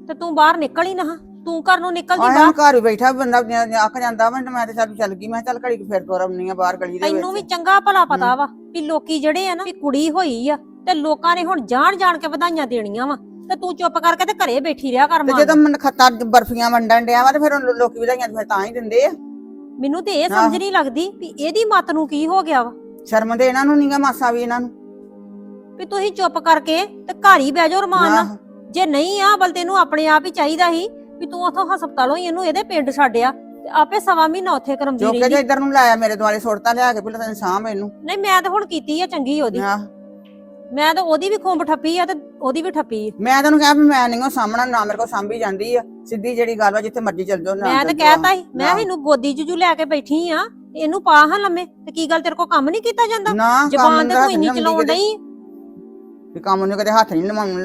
S1: ਤੇ ਤੂੰ ਬਾਹਰ ਨਿਕਲ ਹੀ ਨਾ। ਤੂੰ ਘਰ ਨੂੰ ਨਿਕਲ ਜੀ
S7: ਆਹੇ
S1: ਬਾਹਰ।
S7: ਘਰ ਹੀ ਬੈਠਾ ਬੰਦਾ ਅੱਕ ਜਾਂਦਾ ਵਾ ਮੈਂ ਤੇ ਚੱਲ ਚੱਲ ਗਈ ਮੈਂ ਕਿਹਾ ਚੱਲ ਘੜੀ ਕੁ ਫਿਰ ਤੋਰ ਆ ਬਾਹਰ ਗਲੀ ਦੇ
S1: ਤੈਨੂੰ ਵੀ
S7: ਵਿੱਚ।
S1: ਚੰਗਾ ਭਲਾ ਪਤਾ ਵਾ ਵੀ ਲੋਕੀ ਜਿਹੜੇ ਆ ਨਾ ਵੀ ਕੁੜੀ ਹੋਈ ਆ ਤੇ ਲੋਕਾਂ ਨੇ ਹੁਣ ਜਾਣ ਜਾਣ ਕੇ ਵਧਾਈਆਂ ਦੇਣੀਆਂ ਵਾ। ਤੇ ਤੂੰ ਚੁੱਪ ਕਰਕੇ ਤੇ ਘਰੇ ਬੈਠੀ ਰਿਹਾ ਕਰ
S7: ਤੇ
S1: ਮਾਂ
S7: ਜਦੋਂ ਮਨ ਖੱਤਾ ਬਰਫੀਆਂ ਵੰਡਣ ਡਿਆ ਵਾ ਤੇ ਫਿਰ ਉਹ ਲੋਕੀ ਵਧਾਈਆਂ ਫਿਰ ਤਾਂ ਹੀ ਦਿੰਦੇ ਆ।
S1: ਮੈਨੂੰ ਤੇ ਇਹ ਸਮਝ। ਨਹੀਂ ਲੱਗਦੀ ਵੀ ਇਹਦੀ ਮੱਤ ਨੂੰ ਕੀ ਹੋ ਗਿਆ ਵਾ।
S7: ਸ਼ਰਮ ਦੇ ਇਹਨਾਂ ਨੂੰ ਨਹੀਂਗਾ ਮਾਸਾ ਵੀ ਇਹਨਾਂ ਨੂੰ।
S1: ਵੀ ਤੁਸੀਂ ਚੁੱਪ ਕਰਕੇ ਤੇ ਘਰ ਹੀ ਬਹਿ ਜਾਓ ਰਮਾਨ ਨਾਲ।
S7: ਆਹੋ।
S1: ਜੇ ਨਹੀਂ ਆ ਬਲ ਤੈਨੂੰ ਆਪਣੇ ਆਪ ਹੀ ਚਾਹੀਦਾ ਸੀ ਵੀ ਤੂੰ ਉਥੋਂ ਹਸਪਤਾਲੋਂ ਹੀ ਇਹਨੂੰ ਇਹਦੇ ਪਿੰਡ ਛੱਡਿਆ ਤੇ ਆਪੇ ਸਵਾ ਮਹੀਨਾ ਉੱਥੇ ਕਰਮਦੀ
S7: ਚੁੱਕ ਕੇ
S1: ਰਹੀ
S7: ਜੇ ਇੱਧਰ ਨੂੰ ਲਾਇਆ ਮੇਰੇ ਦੁਆਲੇ ਸੁੱਟਤਾ ਲਿਆ ਕੇ ਪਹਿਲਾਂ ਤੈਨੂੰ ਸਾਂਭ ਇਹਨੂੰ।
S1: ਨਹੀਂ ਮੈਂ ਤਾਂ ਹੁਣ ਕੀਤੀ ਆ ਚੰਗੀ ਉਹਦੀ।
S7: ਆਹ,
S1: ਮੈਂ ਤਾਂ ਉਹਦੀ ਵੀ ਖੁੰਬ ਠੱਪੀ ਆ ਤੇ ਉਹਦੀ ਵੀ ਠੱਪੀ ਆ।
S7: ਮੈਂ ਤੈਨੂੰ ਕਿਹਾ ਵੀ ਮੈਂ ਨਹੀਂ ਉਹ ਸਾਹਮਣਾ ਨਾ ਮੇਰੇ ਕੋਲ ਸਾਂਭੀ ਜਾਂਦੀ ਆ। ਸਿੱਧੀ ਜਿਹੜੀ ਗੱਲ ਵਾ ਜਿੱਥੇ ਮਰਜ਼ੀ ਚੱਲ ਜਾਓ ਨਾ
S1: ਮੈਂ ਤਾਂ
S7: ਚੱਲ ਜਾਓ।
S1: ਕਹਿਤਾ ਸੀ ਮੈਂ। ਇਹਨੂੰ ਗੋਦੀ ਜੁਜੂ ਲੈ ਕੇ ਬੈਠੀ ਆ ਇਹਨੂੰ ਪਾ ਹਾਂ ਲੰਮੇ। ਤੇ ਕੀ ਗੱਲ ਤੇਰੇ ਕੋ ਕੰਮ ਨਹੀਂ ਕੀਤਾ ਜਾਂਦਾ?
S7: ਨਾ
S1: ਜ਼ਬਾਨ ਤੇ
S7: ਦਾ
S1: ਤੂੰ ਇੰਨੀ
S7: ਹੱਥ ਨੀ
S1: ਚਲਾਉਣ ਡਈ।
S7: ਵੀ ਕੰਮ ਨੂੰ ਕਦੇ ਹੱਥ ਨਹੀਂ ਲਵਾਉਣ